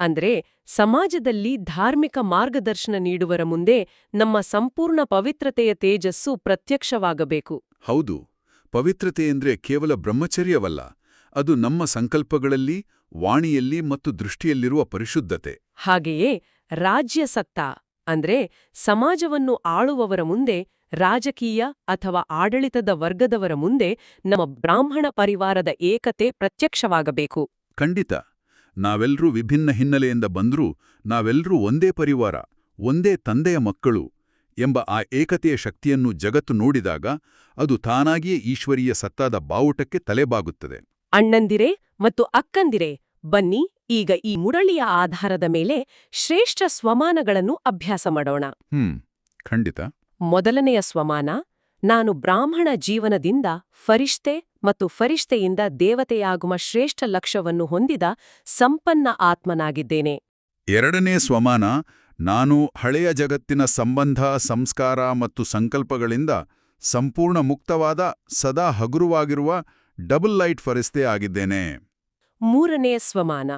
ಅಂದ್ರೆ ಸಮಾಜದಲ್ಲಿ ಧಾರ್ಮಿಕ ಮಾರ್ಗದರ್ಶನ ನೀಡುವರ ಮುಂದೆ ನಮ್ಮ ಸಂಪೂರ್ಣ ಪವಿತ್ರತೆಯ ತೇಜಸ್ಸು ಪ್ರತ್ಯಕ್ಷವಾಗಬೇಕು. ಹೌದು ಪವಿತ್ರತೆ ಎಂದ್ರೆ ಕೇವಲ ಬ್ರಹ್ಮಚರ್ಯವಲ್ಲ ಅದು ನಮ್ಮ ಸಂಕಲ್ಪಗಳಲ್ಲಿ ವಾಣಿಯಲ್ಲಿ ಮತ್ತು ದೃಷ್ಟಿಯಲ್ಲಿರುವ ಪರಿಶುದ್ಧತೆ. ಹಾಗೆಯೇ ರಾಜ್ಯ ಸತ್ತ ಅಂದ್ರೆ ಸಮಾಜವನ್ನು ಆಳುವವರ ಮುಂದೆ ರಾಜಕೀಯ ಅಥವಾ ಆಡಳಿತದ ವರ್ಗದವರ ಮುಂದೆ ನಮ್ಮ ಬ್ರಾಹ್ಮಣ ಪರಿವಾರದ ಏಕತೆ ಪ್ರತ್ಯಕ್ಷವಾಗಬೇಕು. ಖಂಡಿತ. ನಾವೆಲ್ಲರೂ ವಿಭಿನ್ನ ಹಿನ್ನೆಲೆಯಿಂದ ಬಂದರೂ ನಾವೆಲ್ಲರೂ ಒಂದೇ ಪರಿವಾರ ಒಂದೇ ತಂದೆಯ ಮಕ್ಕಳು ಎಂಬ ಆ ಏಕತೆಯ ಶಕ್ತಿಯನ್ನು ಜಗತ್ತು ನೋಡಿದಾಗ ಅದು ತಾನಾಗಿಯೇ ಈಶ್ವರೀಯ ಸತ್ತಾದ ಬಾವುಟಕ್ಕೆ ತಲೆಬಾಗುತ್ತದೆ. ಅಣ್ಣಂದಿರೆ ಮತ್ತು ಅಕ್ಕಂದಿರೆ ಬನ್ನಿ ಈಗ ಈ ಮುರಳಿಯ ಆಧಾರದ ಮೇಲೆ ಶ್ರೇಷ್ಠ ಸ್ವಮಾನಗಳನ್ನು ಅಭ್ಯಾಸ ಮಾಡೋಣ. ಹ್ಮ್ ಖಂಡಿತ. ಮೊದಲನೆಯ ಸ್ವಮಾನ ನಾನು ಬ್ರಾಹ್ಮಣ ಜೀವನದಿಂದ ಫರಿಷ್ತೆ ಮತ್ತು ಫರಿಷ್ತೆಯಿಂದ ದೇವತೆಯಾಗುವ ಶ್ರೇಷ್ಠ ಲಕ್ಷ್ಯವನ್ನು ಹೊಂದಿದ ಸಂಪನ್ನ ಆತ್ಮನಾಗಿದ್ದೇನೆ. ಎರಡನೇ ಸ್ವಮಾನ ನಾನು ಹಳೆಯ ಜಗತ್ತಿನ ಸಂಬಂಧ ಸಂಸ್ಕಾರ ಮತ್ತು ಸಂಕಲ್ಪಗಳಿಂದ ಸಂಪೂರ್ಣ ಮುಕ್ತವಾದ ಸದಾ ಹಗುರವಾಗಿರುವ ಡಬಲ್ ಲೈಟ್ ಫರಿಸ್ತೆ ಆಗಿದ್ದೇನೆ. ಮೂರನೆಯ ಸ್ವಮಾನ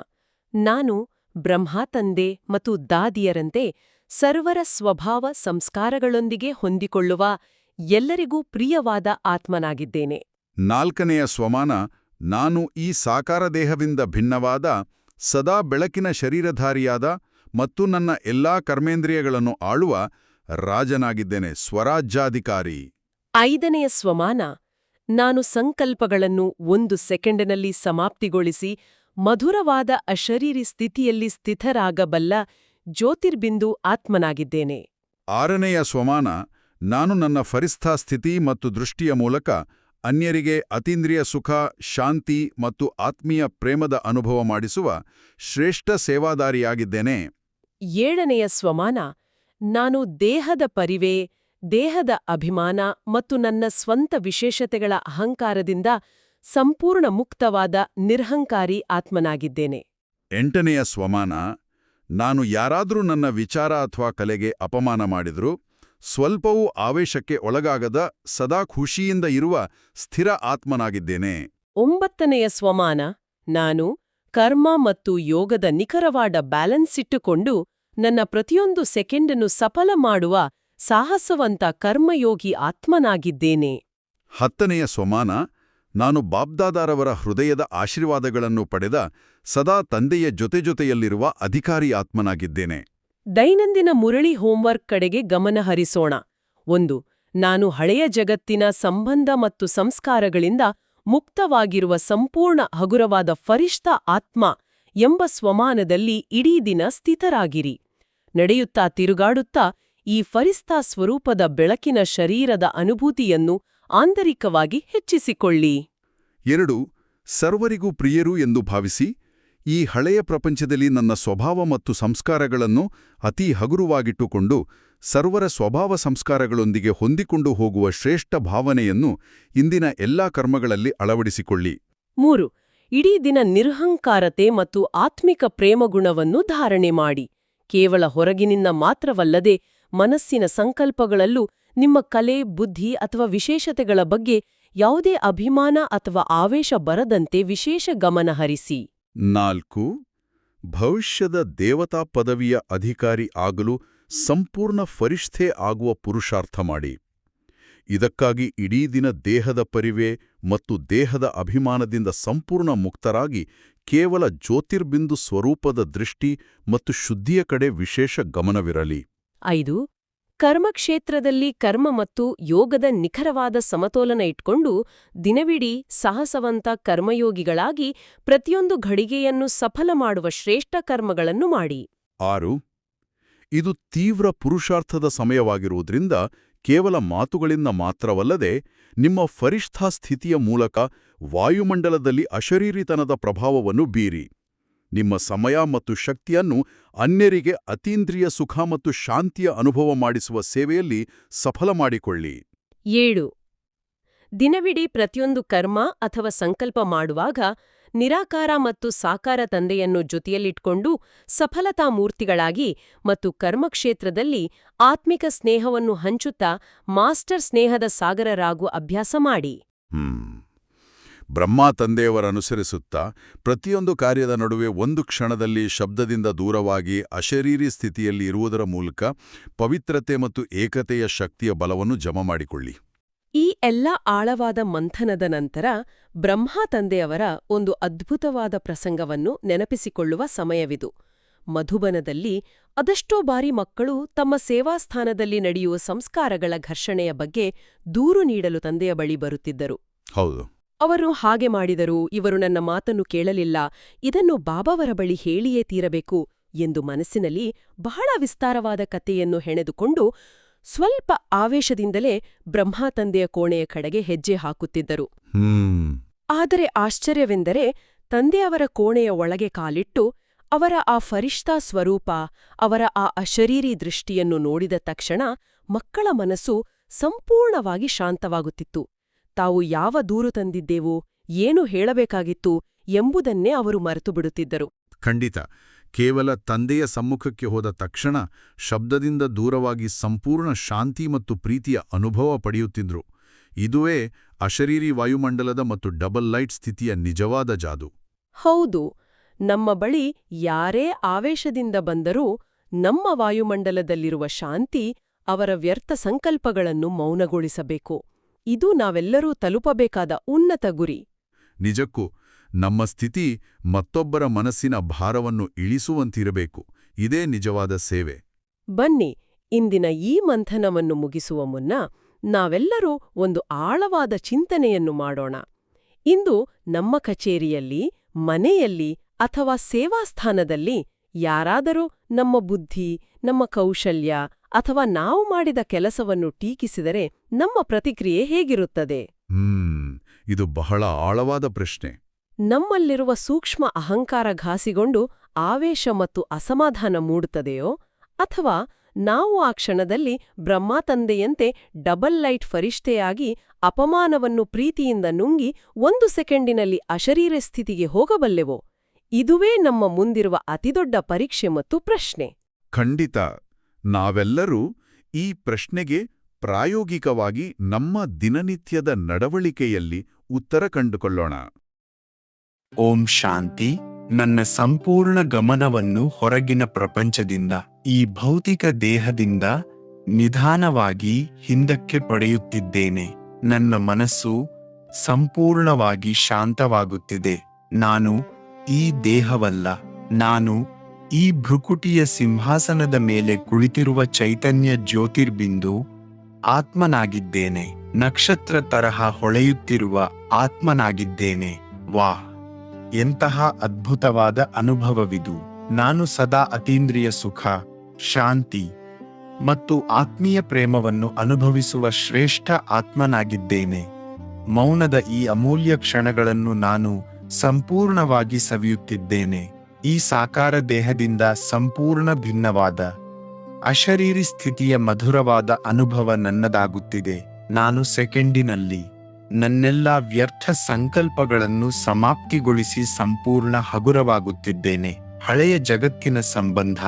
ನಾನು ಬ್ರಹ್ಮ ತಂದೆ ಮತ್ತು ದಾದಿಯರಂತೆ ಸರ್ವರ ಸ್ವಭಾವ ಸಂಸ್ಕಾರಗಳೊಂದಿಗೆ ಹೊಂದಿಕೊಳ್ಳುವ ಎಲ್ಲರಿಗೂ ಪ್ರಿಯವಾದ ಆತ್ಮನಾಗಿದ್ದೇನೆ. ನಾಲ್ಕನೆಯ ಸ್ವಮಾನ ನಾನು ಈ ಸಾಕಾರ ದೇಹದಿಂದ ಭಿನ್ನವಾದ ಸದಾ ಬೆಳಕಿನ ಶರೀರಧಾರಿಯಾದ ಮತ್ತು ನನ್ನ ಎಲ್ಲಾ ಕರ್ಮೇಂದ್ರಿಯಗಳನ್ನು ಆಳುವ ರಾಜನಾಗಿದ್ದೇನೆ ಸ್ವರಾಜ್ಯಾಧಿಕಾರಿ. ಐದನೆಯ ಸ್ವಮಾನ ನಾನು ಸಂಕಲ್ಪಗಳನ್ನು ಒಂದು ಸೆಕೆಂಡಿನಲ್ಲಿ ಸಮಾಪ್ತಿಗೊಳಿಸಿ ಮಧುರವಾದ ಅಶರೀರಿ ಸ್ಥಿತಿಯಲ್ಲಿ ಸ್ಥಿತರಾಗಬಲ್ಲ ಜ್ಯೋತಿರ್ಬಿಂದು ಆತ್ಮನಾಗಿದ್ದೇನೆ. ಆರನೆಯ ಸ್ವಮಾನ ನಾನು ನನ್ನ ಫರಿಸ್ಥಾ ಸ್ಥಿತಿ ಮತ್ತು ದೃಷ್ಟಿಯ ಮೂಲಕ ಅನ್ಯರಿಗೆ ಅತೀಂದ್ರಿಯ ಸುಖ ಶಾಂತಿ ಮತ್ತು ಆತ್ಮೀಯ ಪ್ರೇಮದ ಅನುಭವ ಮಾಡಿಸುವ ಶ್ರೇಷ್ಠ ಸೇವಾದಾರಿಯಾಗಿದ್ದೇನೆ. ಏಳನೆಯ ಸ್ವಮಾನ ನಾನು ದೇಹದ ಪರಿವೆ ದೇಹದ ಅಭಿಮಾನ ಮತ್ತು ನನ್ನ ಸ್ವಂತ ವಿಶೇಷತೆಗಳ ಅಹಂಕಾರದಿಂದ ಸಂಪೂರ್ಣ ಮುಕ್ತವಾದ ನಿರ್ಹಂಕಾರಿ ಆತ್ಮನಾಗಿದ್ದೇನೆ. ಎಂಟನೆಯ ಸ್ವಮಾನ ನಾನು ಯಾರಾದರೂ ನನ್ನ ವಿಚಾರ ಅಥವಾ ಕಲೆಗೆ ಅಪಮಾನ ಮಾಡಿದರೂ ಸ್ವಲ್ಪವೂ ಆವೇಶಕ್ಕೆ ಒಳಗಾಗದ ಸದಾ ಖುಷಿಯಿಂದ ಇರುವ ಸ್ಥಿರ ಆತ್ಮನಾಗಿದ್ದೇನೆ. ಒಂಬತ್ತನೆಯ ಸ್ವಮಾನ ನಾನು ಕರ್ಮ ಮತ್ತು ಯೋಗದ ನಿಖರವಾದ ಬ್ಯಾಲೆನ್ಸ್ ಇಟ್ಟುಕೊಂಡು ನನ್ನ ಪ್ರತಿಯೊಂದು ಸೆಕೆಂಡನ್ನು ಸಫಲ ಮಾಡುವ ಸಾಹಸವಂತ ಕರ್ಮಯೋಗಿ ಆತ್ಮನಾಗಿದ್ದೇನೆ. ಹತ್ತನೆಯ ಸ್ವಮಾನ ನಾನು ಬಾಬ್ದಾದಾರವರ ಹೃದಯದ ಆಶೀರ್ವಾದಗಳನ್ನು ಪಡೆದ ಸದಾ ತಂದೆಯ ಜೊತೆಜೊತೆಯಲ್ಲಿರುವ ಅಧಿಕಾರಿ ಆತ್ಮನಾಗಿದ್ದೇನೆ. ದೈನಂದಿನ ಮುರಳಿ ಹೋಂವರ್ಕ್ ಕಡೆಗೆ ಗಮನ ಹರಿಸೋಣ. ಒಂದು, ನಾನು ಹಳೆಯ ಜಗತ್ತಿನ ಸಂಬಂಧ ಮತ್ತು ಸಂಸ್ಕಾರಗಳಿಂದ ಮುಕ್ತವಾಗಿರುವ ಸಂಪೂರ್ಣ ಹಗುರವಾದ ಫರಿಷ್ಠ ಆತ್ಮ ಎಂಬ ಸ್ವಮಾನದಲ್ಲಿ ಇಡೀ ದಿನ ಸ್ಥಿತರಾಗಿರಿ. ನಡೆಯುತ್ತಾ ತಿರುಗಾಡುತ್ತಾ ಈ ಫರಿಸ್ತಾ ಸ್ವರೂಪದ ಬೆಳಕಿನ ಶರೀರದ ಅನುಭೂತಿಯನ್ನು ಆಂತರಿಕವಾಗಿ ಹೆಚ್ಚಿಸಿಕೊಳ್ಳಿ. ಎರಡು, ಸರ್ವರಿಗೂ ಪ್ರಿಯರು ಎಂದು ಭಾವಿಸಿ ಈ ಹಳೆಯ ಪ್ರಪಂಚದಲ್ಲಿ ನನ್ನ ಸ್ವಭಾವ ಮತ್ತು ಸಂಸ್ಕಾರಗಳನ್ನು ಅತಿ ಹಗುರವಾಗಿಟ್ಟುಕೊಂಡು ಸರ್ವರ ಸ್ವಭಾವ ಸಂಸ್ಕಾರಗಳೊಂದಿಗೆ ಹೊಂದಿಕೊಂಡು ಹೋಗುವ ಶ್ರೇಷ್ಠ ಭಾವನೆಯನ್ನು ಇಂದಿನ ಎಲ್ಲಾ ಕರ್ಮಗಳಲ್ಲಿ ಅಳವಡಿಸಿಕೊಳ್ಳಿ. ಮೂರು, ಇಡೀ ದಿನ ನಿರ್ಹಂಕಾರತೆ ಮತ್ತು ಆತ್ಮಿಕ ಪ್ರೇಮಗುಣವನ್ನು ಧಾರಣೆ ಮಾಡಿ. ಕೇವಲ ಹೊರಗಿನಿಂದ ಮಾತ್ರವಲ್ಲದೆ ಮನಸ್ಸಿನ ಸಂಕಲ್ಪಗಳಲ್ಲೂ ನಿಮ್ಮ ಕಲೆ, ಬುದ್ಧಿ ಅಥವಾ ವಿಶೇಷತೆಗಳ ಬಗ್ಗೆ ಯಾವುದೇ ಅಭಿಮಾನ ಅಥವಾ ಆವೇಶ ಬರದಂತೆ ವಿಶೇಷ ಗಮನ ಹರಿಸಿ ನಾಲ್ಕು, ಭವಿಷ್ಯದ ದೇವತಾ ಪದವಿಯ ಅಧಿಕಾರಿ ಆಗಲು ಸಂಪೂರ್ಣ ಫರಿಷ್ಠೆ ಆಗುವ ಪುರುಷಾರ್ಥ ಮಾಡಿ. ಇದಕ್ಕಾಗಿ ಇಡೀ ದಿನ ದೇಹದ ಪರಿವೆ ಮತ್ತು ದೇಹದ ಅಭಿಮಾನದಿಂದ ಸಂಪೂರ್ಣ ಮುಕ್ತರಾಗಿ ಕೇವಲ ಜ್ಯೋತಿರ್ಬಿಂದು ಸ್ವರೂಪದ ದೃಷ್ಟಿ ಮತ್ತು ಶುದ್ಧಿಯ ಕಡೆ ವಿಶೇಷ ಗಮನವಿರಲಿ. ಐದು ಕರ್ಮಕ್ಷೇತ್ರದಲ್ಲಿ ಕರ್ಮ ಮತ್ತು ಯೋಗದ ನಿಖರವಾದ ಸಮತೋಲನ ಇಟ್ಕೊಂಡು ದಿನವಿಡೀ ಸಾಹಸವಂತ ಕರ್ಮಯೋಗಿಗಳಾಗಿ ಪ್ರತಿಯೊಂದು ಘಡಿಗೆಯನ್ನು ಸಫಲ ಮಾಡುವ ಶ್ರೇಷ್ಠ ಕರ್ಮಗಳನ್ನು ಮಾಡಿ. ಆರು, ಇದು ತೀವ್ರ ಪುರುಷಾರ್ಥದ ಸಮಯವಾಗಿರುವುದರಿಂದ ಕೇವಲ ಮಾತುಗಳಿಂದ ಮಾತ್ರವಲ್ಲದೆ ನಿಮ್ಮ ಫರಿಷ್ಠಾ ಸ್ಥಿತಿಯ ಮೂಲಕ ವಾಯುಮಂಡಲದಲ್ಲಿ ಅಶರೀರಿತನದ ಪ್ರಭಾವವನ್ನು ಬೀರಿ. ನಿಮ್ಮ ಸಮಯ ಮತ್ತು ಶಕ್ತಿಯನ್ನು ಅನ್ಯರಿಗೆ ಅತೀಂದ್ರಿಯ ಸುಖ ಮತ್ತು ಶಾಂತಿಯ ಅನುಭವ ಮಾಡಿಸುವ ಸೇವೆಯಲ್ಲಿ ಸಫಲ ಮಾಡಿಕೊಳ್ಳಿ. ಏಳು. ದಿನವಿಡೀ ಪ್ರತಿಯೊಂದು ಕರ್ಮ ಅಥವಾ ಸಂಕಲ್ಪ ಮಾಡುವಾಗ ನಿರಾಕಾರ ಮತ್ತು ಸಾಕಾರ ತಂದೆಯನ್ನು ಜೊತೆಯಲ್ಲಿಟ್ಕೊಂಡು ಸಫಲತಾ ಮೂರ್ತಿಗಳಾಗಿ ಮತ್ತು ಕರ್ಮಕ್ಷೇತ್ರದಲ್ಲಿ ಆತ್ಮಿಕ ಸ್ನೇಹವನ್ನು ಹಂಚುತ್ತಾ ಮಾಸ್ಟರ್ ಸ್ನೇಹದ ಸಾಗರರಾಗುವ ಅಭ್ಯಾಸ ಮಾಡಿ. ಹ್ಮ್ ತಂದೆಯವರ ಅನುಸರಿಸುತ್ತಾ ಪ್ರತಿಯೊಂದು ಕಾರ್ಯದ ನಡುವೆ ಒಂದು ಕ್ಷಣದಲ್ಲಿ ಶಬ್ದದಿಂದ ದೂರವಾಗಿ ಅಶರೀರಿ ಸ್ಥಿತಿಯಲ್ಲಿ ಇರುವುದರ ಮೂಲಕ ಪವಿತ್ರತೆ ಮತ್ತು ಏಕತೆಯ ಶಕ್ತಿಯ ಬಲವನ್ನು ಜಮ ಮಾಡಿಕೊಳ್ಳಿ. ಈ ಎಲ್ಲ ಆಳವಾದ ಮಂಥನದ ನಂತರ ಬ್ರಹ್ಮ ತಂದೆಯವರ ಒಂದು ಅದ್ಭುತವಾದ ಪ್ರಸಂಗವನ್ನು ನೆನಪಿಸಿಕೊಳ್ಳುವ ಸಮಯವಿದು. ಮಧುಬನದಲ್ಲಿ ಅದೆಷ್ಟೋ ಬಾರಿ ಮಕ್ಕಳು ತಮ್ಮ ಸೇವಾಸ್ಥಾನದಲ್ಲಿ ನಡೆಯುವ ಸಂಸ್ಕಾರಗಳ ಘರ್ಷಣೆಯ ಬಗ್ಗೆ ದೂರು ನೀಡಲು ತಂದೆಯ ಬಳಿ ಬರುತ್ತಿದ್ದರು. ಹೌದು. ಅವರು ಹಾಗೆ ಮಾಡಿದರು ಇವರು ನನ್ನ ಮಾತನ್ನು ಕೇಳಲಿಲ್ಲ. ಇದನ್ನು ಬಾಬಾವರ ಬಳಿ ಹೇಳಿಯೇ ತೀರಬೇಕು ಎಂದು ಮನಸ್ಸಿನಲ್ಲಿ ಬಹಳ ವಿಸ್ತಾರವಾದ ಕಥೆಯನ್ನು ಹೆಣೆದುಕೊಂಡು ಸ್ವಲ್ಪ ಆವೇಶದಿಂದಲೇ ಬ್ರಹ್ಮ ತಂದೆಯ ಕೋಣೆಯ ಕಡೆಗೆ ಹೆಜ್ಜೆ ಹಾಕುತ್ತಿದ್ದರು. ಆದರೆ ಆಶ್ಚರ್ಯವೆಂದರೆ ತಂದೆಯವರ ಕೋಣೆಯ ಒಳಗೆ ಕಾಲಿಟ್ಟು ಅವರ ಆ ಫರಿಷ್ಠಾ ಸ್ವರೂಪ ಅವರ ಆ ಅಶರೀರಿ ದೃಷ್ಟಿಯನ್ನು ನೋಡಿದ ತಕ್ಷಣ ಮಕ್ಕಳ ಮನಸ್ಸು ಸಂಪೂರ್ಣವಾಗಿ ಶಾಂತವಾಗುತ್ತಿತ್ತು. ತಾವು ಯಾವ ದೂರು ತಂದಿದ್ದೆವು ಏನು ಹೇಳಬೇಕಾಗಿತ್ತು ಎಂಬುದನ್ನೇ ಅವರು ಮರೆತುಬಿಡುತ್ತಿದ್ದರು. ಖಂಡಿತ. ಕೇವಲ ತಂದೆಯ ಸಮ್ಮುಖಕ್ಕೆ ಹೋದ ತಕ್ಷಣ ಶಬ್ದದಿಂದ ದೂರವಾಗಿ ಸಂಪೂರ್ಣ ಶಾಂತಿ ಮತ್ತು ಪ್ರೀತಿಯ ಅನುಭವ ಪಡೆಯುತ್ತಿದ್ರು. ಇದುವೇ ಅಶರೀರಿ ವಾಯುಮಂಡಲದ ಮತ್ತು ಡಬಲ್ ಲೈಟ್ ಸ್ಥಿತಿಯ ನಿಜವಾದ ಜಾದು. ಹೌದು. ನಮ್ಮ ಬಳಿ ಯಾರೇ ಆವೇಶದಿಂದ ಬಂದರೂ ನಮ್ಮ ವಾಯುಮಂಡಲದಲ್ಲಿರುವ ಶಾಂತಿ ಅವರ ವ್ಯರ್ಥ ಸಂಕಲ್ಪಗಳನ್ನು ಮೌನಗೊಳಿಸಬೇಕು. ಇದು ನಾವೆಲ್ಲರೂ ತಲುಪಬೇಕಾದ ಉನ್ನತ ಗುರಿ. ನಿಜಕ್ಕೂ ನಮ್ಮ ಸ್ಥಿತಿ ಮತ್ತೊಬ್ಬರ ಮನಸ್ಸಿನ ಭಾರವನ್ನು ಇಳಿಸುವಂತಿರಬೇಕು. ಇದೇ ನಿಜವಾದ ಸೇವೆ. ಬನ್ನಿ ಇಂದಿನ ಈ ಮಂಥನವನ್ನು ಮುಗಿಸುವ ಮುನ್ನ ನಾವೆಲ್ಲರೂ ಒಂದು ಆಳವಾದ ಚಿಂತನೆಯನ್ನು ಮಾಡೋಣ. ಇಂದು ನಮ್ಮ ಕಚೇರಿಯಲ್ಲಿ ಮನೆಯಲ್ಲಿ ಅಥವಾ ಸೇವಾಸ್ಥಾನದಲ್ಲಿ ಯಾರಾದರೂ ನಮ್ಮ ಬುದ್ಧಿ ನಮ್ಮ ಕೌಶಲ್ಯ ಅಥವಾ ನಾವು ಮಾಡಿದ ಕೆಲಸವನ್ನು ಟೀಕಿಸಿದರೆ ನಮ್ಮ ಪ್ರತಿಕ್ರಿಯೆ ಹೇಗಿರುತ್ತದೆ? ಇದು ಬಹಳ ಆಳವಾದ ಪ್ರಶ್ನೆ. ನಮ್ಮಲ್ಲಿರುವ ಸೂಕ್ಷ್ಮ ಅಹಂಕಾರ ಘಾಸಿಗೊಂಡು ಆವೇಶ ಮತ್ತು ಅಸಮಾಧಾನ ಮೂಡುತ್ತದೆಯೋ? ಅಥವಾ ನಾವು ಆ ಕ್ಷಣದಲ್ಲಿ ಬ್ರಹ್ಮಾತಂದೆಯಂತೆ ಡಬಲ್ ಲೈಟ್ ಫರಿಷ್ಠೆಯಾಗಿ ಅಪಮಾನವನ್ನು ಪ್ರೀತಿಯಿಂದ ನುಂಗಿ ಒಂದು ಸೆಕೆಂಡಿನಲ್ಲಿ ಅಶರೀರ ಸ್ಥಿತಿಗೆ ಹೋಗಬಲ್ಲೆವೋ? ಇದುವೇ ನಮ್ಮ ಮುಂದಿರುವ ಅತಿದೊಡ್ಡ ಪರೀಕ್ಷೆ ಮತ್ತು ಪ್ರಶ್ನೆ. ಖಂಡಿತ. ನಾವೆಲ್ಲರೂ ಈ ಪ್ರಶ್ನೆಗೆ ಪ್ರಾಯೋಗಿಕವಾಗಿ ನಮ್ಮ ದಿನನಿತ್ಯದ ನಡವಳಿಕೆಯಲ್ಲಿ ಉತ್ತರ ಕಂಡುಕೊಳ್ಳೋಣ. ಓಂ ಶಾಂತಿ. ನನ್ನ ಸಂಪೂರ್ಣ ಗಮನವನ್ನು ಹೊರಗಿನ ಪ್ರಪಂಚದಿಂದ, ಈ ಭೌತಿಕ ದೇಹದಿಂದ ನಿಧಾನವಾಗಿ ಹಿಂದಕ್ಕೆ ಪಡೆಯುತ್ತಿದ್ದೇನೆ. ನನ್ನ ಮನಸ್ಸು ಸಂಪೂರ್ಣವಾಗಿ ಶಾಂತವಾಗುತ್ತಿದೆ. ನಾನು ಈ ದೇಹವಲ್ಲ, ನಾನು ಈ ಭ್ರುಕುಟಿಯ ಸಿಂಹಾಸನದ ಮೇಲೆ ಕುಳಿತಿರುವ ಚೈತನ್ಯ ಜ್ಯೋತಿರ್ಬಿಂದು, ಆತ್ಮನಾಗಿದ್ದೇನೆ, ನಕ್ಷತ್ರ ತರಹ ಹೊಳೆಯುತ್ತಿರುವ ಆತ್ಮನಾಗಿದ್ದೇನೆ, ವಾಹ್! ಎಂತಹ ಅದ್ಭುತವಾದ ಅನುಭವವಿದು. ನಾನು ಸದಾ ಅತೀಂದ್ರಿಯ ಸುಖ, ಶಾಂತಿ ಮತ್ತು ಆತ್ಮೀಯ ಪ್ರೇಮವನ್ನು ಅನುಭವಿಸುವ ಶ್ರೇಷ್ಠ ಆತ್ಮನಾಗಿದ್ದೇನೆ. ಮೌನದ ಈ ಅಮೂಲ್ಯ ಕ್ಷಣಗಳನ್ನು ನಾನು ಸಂಪೂರ್ಣವಾಗಿ ಸವಿಯುತ್ತಿದ್ದೇನೆ. ಈ ಸಾಕಾರ ದೇಹದಿಂದ ಸಂಪೂರ್ಣ ಭಿನ್ನವಾದ, ಅಶರೀರಿ ಸ್ಥಿತಿಯ ಮಧುರವಾದ ಅನುಭವ ನನ್ನದಾಗುತ್ತಿದೆ. ನಾನು ಸೆಕೆಂಡಿನಲ್ಲಿ ನನ್ನೆಲ್ಲ ವ್ಯರ್ಥ ಸಂಕಲ್ಪಗಳನ್ನು ಸಮಾಪ್ತಿಗೊಳಿಸಿ ಸಂಪೂರ್ಣ ಹಗುರವಾಗುತ್ತಿದ್ದೇನೆ. ಹಳೆಯ ಜಗತ್ತಿನ ಸಂಬಂಧ,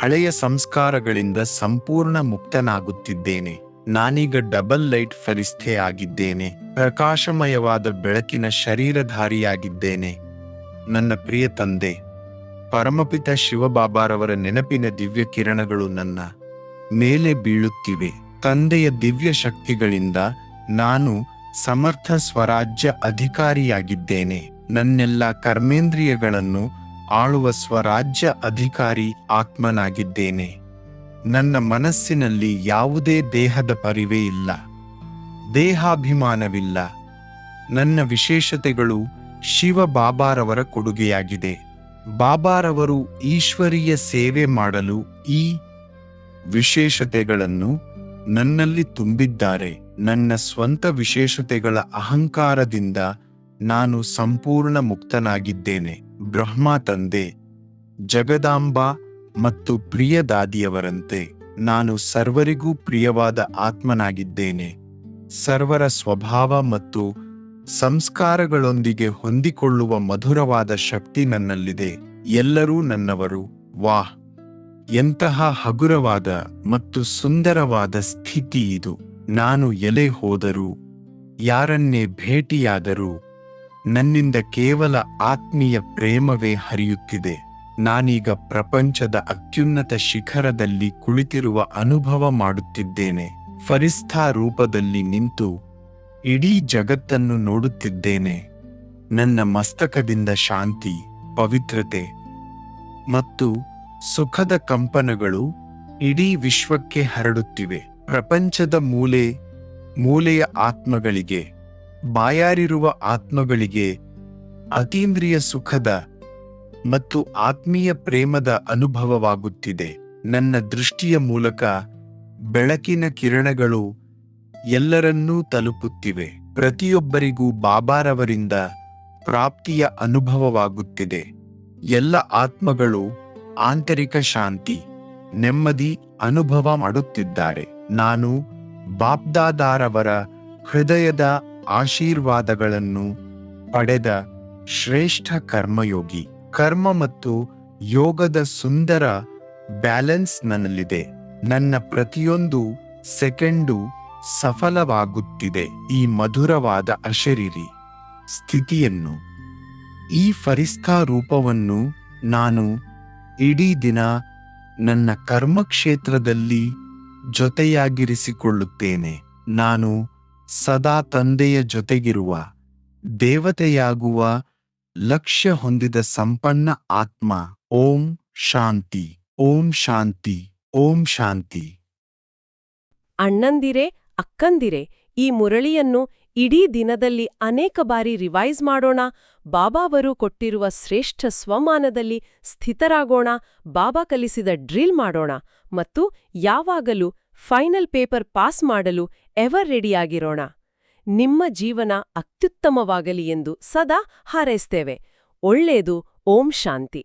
ಹಳೆಯ ಸಂಸ್ಕಾರಗಳಿಂದ ಸಂಪೂರ್ಣ ಮುಕ್ತನಾಗುತ್ತಿದ್ದೇನೆ. ನಾನೀಗ ಡಬಲ್ ಲೈಟ್ ಫರಿಸ್ಥೆ ಆಗಿದ್ದೇನೆ. ಪ್ರಕಾಶಮಯವಾದ ಬೆಳಕಿನ ಶರೀರಧಾರಿಯಾಗಿದ್ದೇನೆ. ನನ್ನ ಪ್ರಿಯ ತಂದೆ ಪರಮಪಿತ ಶಿವಬಾಬಾರವರ ನೆನಪಿನ ದಿವ್ಯ ಕಿರಣಗಳು ನನ್ನ ಮೇಲೆ ಬೀಳುತ್ತಿವೆ. ತಂದೆಯ ದಿವ್ಯ ಶಕ್ತಿಗಳಿಂದ ನಾನು ಸಮರ್ಥ ಸ್ವರಾಜ್ಯ ಅಧಿಕಾರಿಯಾಗಿದ್ದೇನೆ. ನನ್ನೆಲ್ಲ ಕರ್ಮೇಂದ್ರಿಯಗಳನ್ನು ಆಳುವ ಸ್ವರಾಜ್ಯ ಅಧಿಕಾರಿ ಆತ್ಮನಾಗಿದ್ದೇನೆ. ನನ್ನ ಮನಸ್ಸಿನಲ್ಲಿ ಯಾವುದೇ ದೇಹದ ಪರಿವೇ ಇಲ್ಲ. ದೇಹಾಭಿಮಾನವಿಲ್ಲ. ನನ್ನ ವಿಶೇಷತೆಗಳು ಶಿವ ಬಾಬಾರವರ ಕೊಡುಗೆಯಾಗಿದೆ. ಬಾಬಾರವರು ಈಶ್ವರೀಯ ಸೇವೆ ಮಾಡಲು ಈ ವಿಶೇಷತೆಗಳನ್ನು ನನ್ನಲ್ಲಿ ತುಂಬಿದ್ದಾರೆ. ನನ್ನ ಸ್ವಂತ ವಿಶೇಷತೆಗಳ ಅಹಂಕಾರದಿಂದ ನಾನು ಸಂಪೂರ್ಣ ಮುಕ್ತನಾಗಿದ್ದೇನೆ. ಬ್ರಹ್ಮ ತಂದೆ, ಜಗದಾಂಬ ಮತ್ತು ಪ್ರಿಯದಾದಿಯವರಂತೆ ನಾನು ಸರ್ವರಿಗೂ ಪ್ರಿಯವಾದ ಆತ್ಮನಾಗಿದ್ದೇನೆ. ಸರ್ವರ ಸ್ವಭಾವ ಮತ್ತು ಸಂಸ್ಕಾರಗಳೊಂದಿಗೆ ಹೊಂದಿಕೊಳ್ಳುವ ಮಧುರವಾದ ಶಕ್ತಿ ನನ್ನಲ್ಲಿದೆ. ಎಲ್ಲರೂ ನನ್ನವರು. ವಾಹ್ ಎಂತಹ ಹಗುರವಾದ ಮತ್ತು ಸುಂದರವಾದ ಸ್ಥಿತಿ ಇದು. ನಾನು ಎಲೆ ಹೋದರೂ, ಯಾರನ್ನೇ ಭೇಟಿಯಾದರೂ, ನನ್ನಿಂದ ಕೇವಲ ಆತ್ಮೀಯ ಪ್ರೇಮವೇ ಹರಿಯುತ್ತಿದೆ. ನಾನೀಗ ಪ್ರಪಂಚದ ಅತ್ಯುನ್ನತ ಶಿಖರದಲ್ಲಿ ಕುಳಿತಿರುವ ಅನುಭವ ಮಾಡುತ್ತಿದ್ದೇನೆ. ಫರಿಸ್ಥಾ ರೂಪದಲ್ಲಿ ನಿಂತು ಇಡೀ ಜಗತ್ತನ್ನು ನೋಡುತ್ತಿದ್ದೇನೆ. ನನ್ನ ಮಸ್ತಕದಿಂದ ಶಾಂತಿ, ಪವಿತ್ರತೆ ಮತ್ತು ಸುಖದ ಕಂಪನಗಳು ಇಡೀ ವಿಶ್ವಕ್ಕೆ ಹರಡುತ್ತಿವೆ. ಪ್ರಪಂಚದ ಮೂಲೆ, ಮೂಲೆಯ ಆತ್ಮಗಳಿಗೆ, ಬಾಯಾರಿರುವ ಆತ್ಮಗಳಿಗೆ ಅತೀಂದ್ರಿಯ ಸುಖದ ಮತ್ತು ಆತ್ಮೀಯ ಪ್ರೇಮದ ಅನುಭವವಾಗುತ್ತಿದೆ. ನನ್ನ ದೃಷ್ಟಿಯ ಮೂಲಕ ಬೆಳಕಿನ ಕಿರಣಗಳು ಎಲ್ಲರನ್ನೂ ತಲುಪುತ್ತಿವೆ. ಪ್ರತಿಯೊಬ್ಬರಿಗೂ ಬಾಬಾರವರಿಂದ ಪ್ರಾಪ್ತಿಯ ಅನುಭವವಾಗುತ್ತಿದೆ. ಎಲ್ಲ ಆತ್ಮಗಳು ಆಂತರಿಕ ಶಾಂತಿ, ನೆಮ್ಮದಿ ಅನುಭವ ಮಾಡುತ್ತಿದ್ದಾರೆ. ನಾನು ಬಾಬ್ದಾದಾರವರ ಹೃದಯದ ಆಶೀರ್ವಾದಗಳನ್ನು ಪಡೆದ ಶ್ರೇಷ್ಠ ಕರ್ಮಯೋಗಿ. ಕರ್ಮ ಮತ್ತು ಯೋಗದ ಸುಂದರ ಬ್ಯಾಲೆನ್ಸ್ ನನ್ನಲ್ಲಿದೆ. ನನ್ನ ಪ್ರತಿಯೊಂದು ಸೆಕೆಂಡು ಸಫಲವಾಗುತ್ತಿದೆ. ಈ ಮಧುರವಾದ ಅಶರೀರಿ ಸ್ಥಿತಿಯನ್ನು ಈ ಫರಿಸ್ಕಾ ರೂಪವನ್ನು ನಾನು ಇಡೀ ದಿನ ನನ್ನ ಕರ್ಮಕ್ಷೇತ್ರದಲ್ಲಿ ಜೊತೆಯಾಗಿರಿಸಿಕೊಳ್ಳುತ್ತೇನೆ. ನಾನು ಸದಾ ತಂದೆಯ ಜೊತೆಗಿರುವ, ದೇವತೆಯಾಗುವ ಲಕ್ಷ್ಯ ಹೊಂದಿದ ಸಂಪನ್ನ ಆತ್ಮ. ಓಂ ಶಾಂತಿ ಓಂ ಶಾಂತಿ ಓಂ ಶಾಂತಿ. ಅಣ್ಣಂದಿರೆ ಅಕ್ಕಂದಿರೆ, ಈ ಮುರಳಿಯನ್ನು ಇಡೀ ದಿನದಲ್ಲಿ ಅನೇಕ ಬಾರಿ ರಿವೈಸ್ ಮಾಡೋಣ ಬಾಬಾವರು ಕೊಟ್ಟಿರುವ ಶ್ರೇಷ್ಠ ಸ್ವಮಾನದಲ್ಲಿ ಸ್ಥಿತರಾಗೋಣ, ಬಾಬಾ ಕಲಿಸಿದ ಡ್ರಿಲ್ ಮಾಡೋಣ ಮತ್ತು ಯಾವಾಗಲೂ ಫೈನಲ್ ಪೇಪರ್ ಪಾಸ್ ಮಾಡಲು ಎವರ್ ರೆಡಿಯಾಗಿರೋಣ. ನಿಮ್ಮ ಜೀವನ ಅತ್ಯುತ್ತಮವಾಗಲಿ ಎಂದು ಸದಾ ಹಾರೈಸ್ತೇವೆ. ಒಳ್ಳೆಯದು, ಓಂ ಶಾಂತಿ.